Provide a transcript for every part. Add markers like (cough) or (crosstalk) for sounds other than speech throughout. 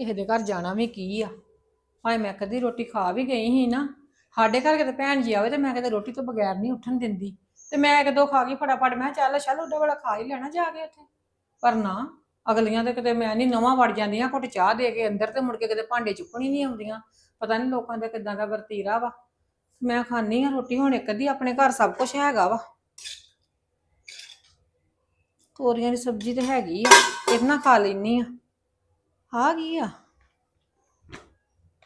ਕਿਸੇ ਦੇ ਘਰ ਜਾਣਾ ਵੀ ਕੀ ਆ? ਭਾਵੇਂ ਮੈਂ ਕਦੀ ਰੋਟੀ ਖਾ ਵੀ ਗਈ ਸੀ ਨਾ। ਸਾਡੇ ਘਰ ਕਿਤੇ ਭੈਣ ਜੀ ਆਵੇ ਤੇ ਮੈਂ ਕਿਤੇ ਰੋਟੀ ਤੋਂ ਬਗੈਰ ਨਹੀਂ ਉੱਠਣ ਦਿੰਦੀ। ਤੇ ਮੈਂ ਇੱਕ ਦੋ ਖਾ ਗਈ ਫਟਾਫਟ, ਮੈਂ ਕਿਹਾ ਚੱਲ ਚੱਲ ਉੱਡਾ ਵਾਲਾ ਖਾ ਹੀ ਲੈਣਾ ਜਾ ਕੇ ਉੱਥੇ। ਪਰ ਨਾ, ਅਗਲੀਆਂ ਤੇ ਕਿਤੇ ਮੈਂ ਨਹੀਂ ਨਵਾਂ ਵੜ ਜਾਂਦੀਆਂ, ਘੁੱਟ ਚਾਹ ਦੇ ਕੇ ਅੰਦਰ ਤੇ ਮੁੜ ਕੇ ਕਿਤੇ ਭਾਂਡੇ ਚੁੱਕਣੀ ਨਹੀਂ ਆਉਂਦੀਆਂ। ਪਤਾ ਨਹੀਂ ਲੋਕਾਂ ਦਾ ਕਿਦਾਂ ਦਾ ਵਰਤੀਰਾ ਵਾ। ਮੈਂ ਖਾਣੀ ਆ ਰੋਟੀ, ਹੁਣ ਇੱਕ ਅੱਧੀ ਆਪਣੇ ਘਰ ਸਭ ਕੁਝ ਹੈਗਾ ਵਾ। ਤੋਰੀਆਂ ਦੀ ਸਬਜ਼ੀ ਤੇ ਹੈਗੀ ਆ, ਇਹ ਨਾ ਖਾ ਲੈਣੀ ਆ। ਆ ਕੀ ਆ?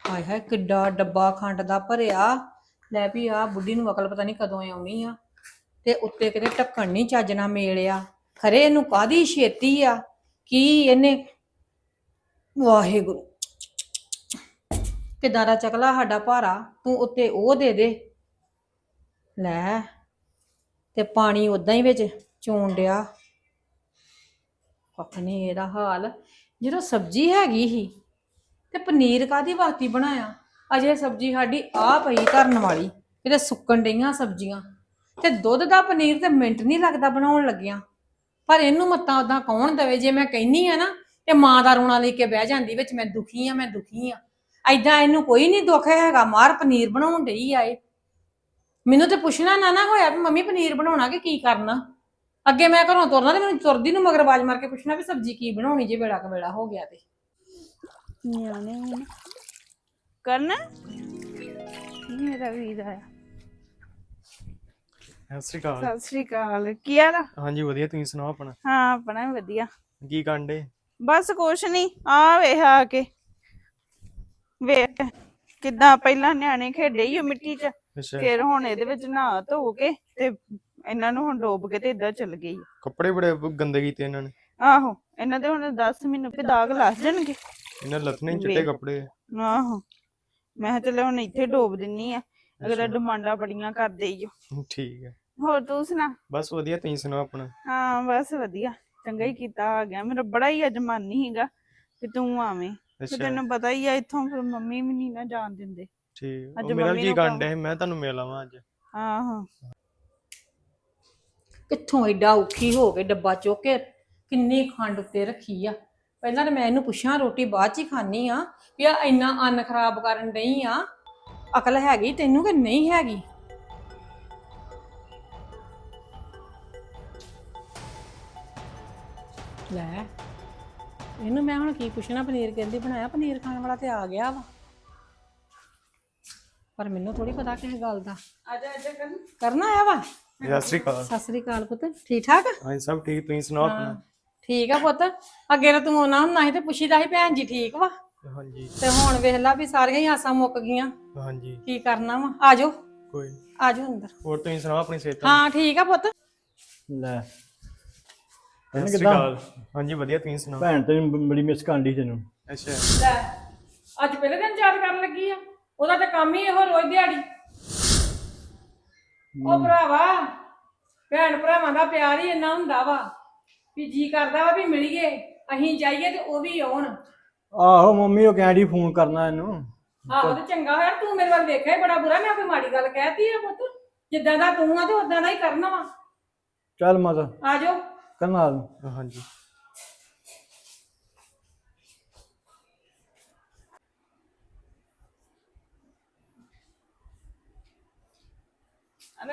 ਹਾਏ ਹਾਏ, ਕਿੱਡਾ ਡੱਬਾ ਖੰਡ ਦਾ ਭਰਿਆ। ਲੈ ਵੀ ਆ, ਬੁੱਢੀ ਨੂੰ ਅਕਲ ਪਤਾ ਨਹੀਂ ਕਦੋਂ ਆਉਣੀ ਆ। ਤੇ ਉੱਤੇ ਕਿਤੇ ਢੱਕਣ ਨਹੀਂ ਚੱਜ ਨਾਲ ਮੇਲਿਆ। ਖਰੇ ਇਹਨੂੰ ਕਾਦੀ ਛੇਤੀ ਆ? ਕੀ ਇਹਨੇ ਵਾਹਿਗੁਰੂ। ਕਿਦਾਂ ਦਾ ਚਕਲਾ ਸਾਡਾ ਭਾਰਾ? ਤੂੰ ਉੱਤੇ ਉਹ ਦੇ ਦੇ। ਲੈ, ਤੇ ਪਾਣੀ ਉਦਾਂ ਹੀ ਵਿੱਚ ਚੋਣ ਡਿਆ। ਕੱਖ ਨਹੀਂ ਇਹਦਾ ਹਾਲ। ਜਦੋਂ ਸਬਜ਼ੀ ਹੈਗੀ ਹੀ ਤੇ ਪਨੀਰ ਕਾਦੀ ਵਾਸਤੇ ਬਣਾਇਆ? ਅਜੇ ਸਬਜ਼ੀ ਸਾਡੀ ਆ ਪਈ ਧਰਨ ਵਾਲੀ ਇਹਦੇ ਸੁੱਕਣ ਡਈਆਂ ਸਬਜ਼ੀਆਂ। ਤੇ ਦੁੱਧ ਦਾ ਪਨੀਰ ਤੇ ਮਿੰਟ ਨਹੀਂ ਲੱਗਦਾ ਬਣਾਉਣ ਲੱਗਿਆ। ਪਰ ਇਹਨੂੰ ਮੱਤਾਂ ਉਦਾਂ ਕੌਣ ਦਵੇ? ਜੇ ਮੈਂ ਕਹਿੰਨੀ ਆ ਨਾ, ਤੇ ਮਾਂ ਦਾ ਰੋਣਾ ਲੈ ਕੇ ਬਹਿ ਜਾਂਦੀ ਵਿੱਚ, ਮੈਂ ਦੁਖੀ ਆ, ਮੈਂ ਦੁਖੀ ਆ। ਐਦਾਂ ਇਹਨੂੰ ਕੋਈ ਨਹੀਂ ਦੁੱਖ ਹੈਗਾ, ਮਾਰ ਪਨੀਰ ਬਣਾਉਣ ਡਈ ਆਏ ਮੈਨੂੰ ਤੇ ਪੁੱਛਣਾ ਨਾ ਨਾ ਹੋਇਆ ਵੀ ਮੰਮੀ ਪਨੀਰ ਬਣਾਉਣਾ ਕਿ ਕੀ ਕਰਨਾ? ਅੱਗੇ ਮੈਂ ਘਰੋਂ ਤੁਰਨਾ ਤੇ ਮੈਨੂੰ ਤੁਰਦੀ ਨੂੰ ਮਗਰ ਆਵਾਜ਼ ਮਾਰ ਕੇ ਪੁੱਛਣਾ ਵੀ ਸਬਜ਼ੀ ਕੀ ਬਣਾਉਣੀ ਜੇ ਵੇਲਾ ਕ ਵੇਲਾ ਹੋ ਗਿਆ ਤੇ। ਨਿਆਣੇ ਹੁਣ ਕਰਨ? ਮੇਰਾ ਵੀਰ ਆਇਆ। ਸਤਿ ਸ਼੍ਰੀ ਅਕਾਲ। ਸਤਿ ਸ੍ਰੀ ਅਕਾਲ। ਕੀ ਹਾਲ ਆ? ਹਾਂਜੀ ਵਧੀਆ ਤੁਸੀਂ ਸੁਣਾਓ ਆਪਣਾ? ਹਾਂ ਆਪਣਾ ਵੀ ਵਧੀਆ। ਕੀ ਕਾਂਡੇ ਬਸ ਕੁਛ ਨਹੀਂ ਆ ਵੇਖ ਆ ਕੇ। ਵੇਖ ਕਿੱਦਾਂ ਪਹਿਲਾਂ ਨਿਆਣੇ ਖੇਡੇ ਹੀ ਮਿੱਟੀ 'ਚ। ਅੱਛਾ। ਫਿਰ ਹੁਣ ਇਹਦੇ ਵਿੱਚ ਨਹਾ ਧੋ ਕੇ ਤੇ ਇਹਨਾਂ ਨੂੰ ਹੁਣ ਡੋਬ ਕੇ ਤੇ ਇਦਾਂ ਚੱਲ ਗਈ ਕੱਪੜੇ ਬੜੇ ਗੰਦੇ ਕੀਤੇ ਇਹਨਾਂ ਨੇ। ਆਹੋ ਇਹਨਾਂ ਦੇ ਹੁਣ 10 ਮੈਨੂੰ ਵੀ ਦਾਗ ਲੱਗ ਜਾਣਗੇ। ਇਹਨਾਂ ਲੱਥਣੇ ਹੀ ਚਿੱਟੇ। ਕੱਪੜੇ। ਆਹੋ। ਮੈਂ ਕਿਹਾ ਚੱਲ ਹੁਣ ਇੱਥੇ ਡੋਬ ਦਿੰਨੀ ਆ ਅਗਲਾ ਡਿਮਾਂਡਾਂ ਬੜੀਆਂ ਕਰਦੇ ਈ ਓ। ਠੀਕ ਹੈ ਹੋਰ ਤੂੰ ਸੁਣਾ? ਬਸ ਵਧੀਆ ਤੁਸੀਂ ਸੁਣਾਓ ਆਪਣਾ? ਹਾਂ ਬਸ ਵਧੀਆ। ਚੰਗਾ ਹੀ ਕੀਤਾ ਆ ਗਿਆ। ਮੇਰਾ ਬੜਾ ਹੀ ਅੱਜ ਮਨ ਨਹੀਂ ਹੈਗਾ ਕਿ ਤੂੰ ਆਵੇਂ। ਤੇ ਅੱਛਾ। ਤੈਨੂੰ ਪਤਾ ਹੀ ਆ ਇੱਥੋਂ ਫਿਰ ਮੰਮੀ ਵੀ ਨਹੀਂ ਨਾ ਜਾਣ ਦਿੰਦੇ। ਠੀਕ ਅੱਜ ਮੇਰਾ ਮੰਮੀ ਨੂੰ ਕਾਂਡੇ ਸੀ? ਮੈਂ ਤੁਹਾਨੂੰ ਮਿਲ ਆਵਾਂ ਅੱਜ। ਆਹੋ। ਕਿੱਥੋਂ ਐਡਾ ਔਖੀ ਹੋ ਕੇ ਡੱਬਾ ਚੁੱਕ ਕੇ ਕਿੰਨੀ ਖੰਡ ਉੱਤੇ ਰੱਖੀ ਆ। ਪਹਿਲਾਂ ਤਾਂ ਮੈਂ ਇਹਨੂੰ ਪੁੱਛਾਂ ਰੋਟੀ ਬਾਅਦ ਚ ਹੀ ਖਾਣੀ ਆ ਵੀ ਆ ਇੰਨਾ ਅੰਨ ਖਰਾਬ ਕਰਨ ਡਈ ਆ? ਅਕਲ ਹੈਗੀ ਤੈਨੂੰ ਕਿ ਨਹੀਂ ਹੈਗੀ? ਲੈ ਇਹਨੂੰ ਮੈਂ ਹੁਣ ਕੀ ਪੁੱਛਣਾ? ਪਨੀਰ ਕਹਿੰਦੀ ਬਣਾਇਆ? ਪਨੀਰ ਖਾਣ ਵਾਲਾ ਤੇ ਆ ਗਿਆ ਵਾ। ਪਰ ਮੈਨੂੰ ਥੋੜੀ ਪਤਾ ਕਿਸ ਗੱਲ ਦਾ। ਆਜਾ ਆਜਾ ਕਰਨ। ਕਰਨਾ ਆਇਆ ਵਾ? ਸਤਿ ਸ਼੍ਰੀ ਅਕਾਲ। ਸਤਿ ਸ੍ਰੀ ਅਕਾਲ ਪੁੱਤ ਠੀਕ ਠਾਕ? ਹਾਂਜੀ ਸਭ ਠੀਕ ਤੁਸੀਂ ਸੁਣਾਓ ਆਪਣਾ? ਠੀਕ ਆ ਪੁੱਤ। ਅੱਗੇ ਤਾਂ ਤੂੰ ਆਉਣਾ ਹੁੰਦਾ ਸੀ ਤੇ ਪੁੱਛੀਦਾ ਸੀ ਭੈਣ ਜੀ ਠੀਕ ਵਾ? ਹਾਂਜੀ। ਤੇ ਹੁਣ ਵੇਖ ਲਾ ਵੀ ਸਾਰੀਆਂ ਹੀ ਆਸਾਂ ਮੁੱਕ ਗਈਆਂ। ਹਾਂਜੀ। ਕੀ ਕਰਨਾ ਵਾ? ਆਜੋ। ਕੋਈ। ਆਜੋ ਅੰਦਰ। ਹੋਰ ਤੁਸੀਂ ਸੁਣਾਓ ਆਪਣੀ ਸਿਹਤ? ਹਾਂ ਠੀਕ ਆ ਪੁੱਤ। ਲੈ। ਸਤਿ ਸ਼੍ਰੀ ਅਕਾਲ। ਹਾਂਜੀ ਵਧੀਆ ਤੁਸੀਂ ਸੁਣਾਓ? ਭੈਣ ਤੈਨੂੰ ਬ- ਬੜੀ ਮਿਸ ਕਾਂਡੀ ਤੈਨੂੰ। ਅੱਛਾ। ਲੈ ਅੱਜ ਪਹਿਲੇ ਦਿਨ ਯਾਦ ਕਰਨ ਲੱਗੀ ਆ। ਉਹਦਾ ਤਾਂ ਕੰਮ ਹੀ ਇਹੋ ਰੋਜ਼ ਦਿਹਾੜੀ। ਉਹ ਭਰਾਵਾ ਭੈਣ ਭਰਾਵਾਂ ਦਾ ਪਿਆਰ ਹੀ ਇੰਨਾ ਹੁੰਦਾ ਵਾ ਵੀ ਜੀ ਕਰਦਾ ਵਾ ਵੀ ਮਿਲੀਏ ਅਸੀਂ ਜਾਈਏ ਤੇ ਉਹ ਵੀ ਆਉਣ। ਆਹੋ ਮੰਮੀ ਉਹ ਕਹਿੰਦੀ ਫੋਨ ਕਰਨਾ ਇਹਨੂੰ। ਆਹੋ ਤੇ ਚੰਗਾ ਹੋਇਆ ਤੂੰ ਮੇਰੇ ਵੱਲ ਵੇਖਿਆ ਹੀ ਬੜਾ ਬੁਰਾ ਮੈਂ ਕੋਈ ਮਾੜੀ ਗੱਲ ਕਹਿਤੀ ਆ ਪੁੱਤ। ਜਿੱਦਾਂ ਦਾ ਤੂੰ ਆ ਤੇ ਉਦਾਂ ਦਾ ਹੀ ਕਰਨਾ ਵਾ। ਚੱਲ ਮਾਤਾ ਆਜੋ ਕਰਨਾ। ਹਾਂਜੀ।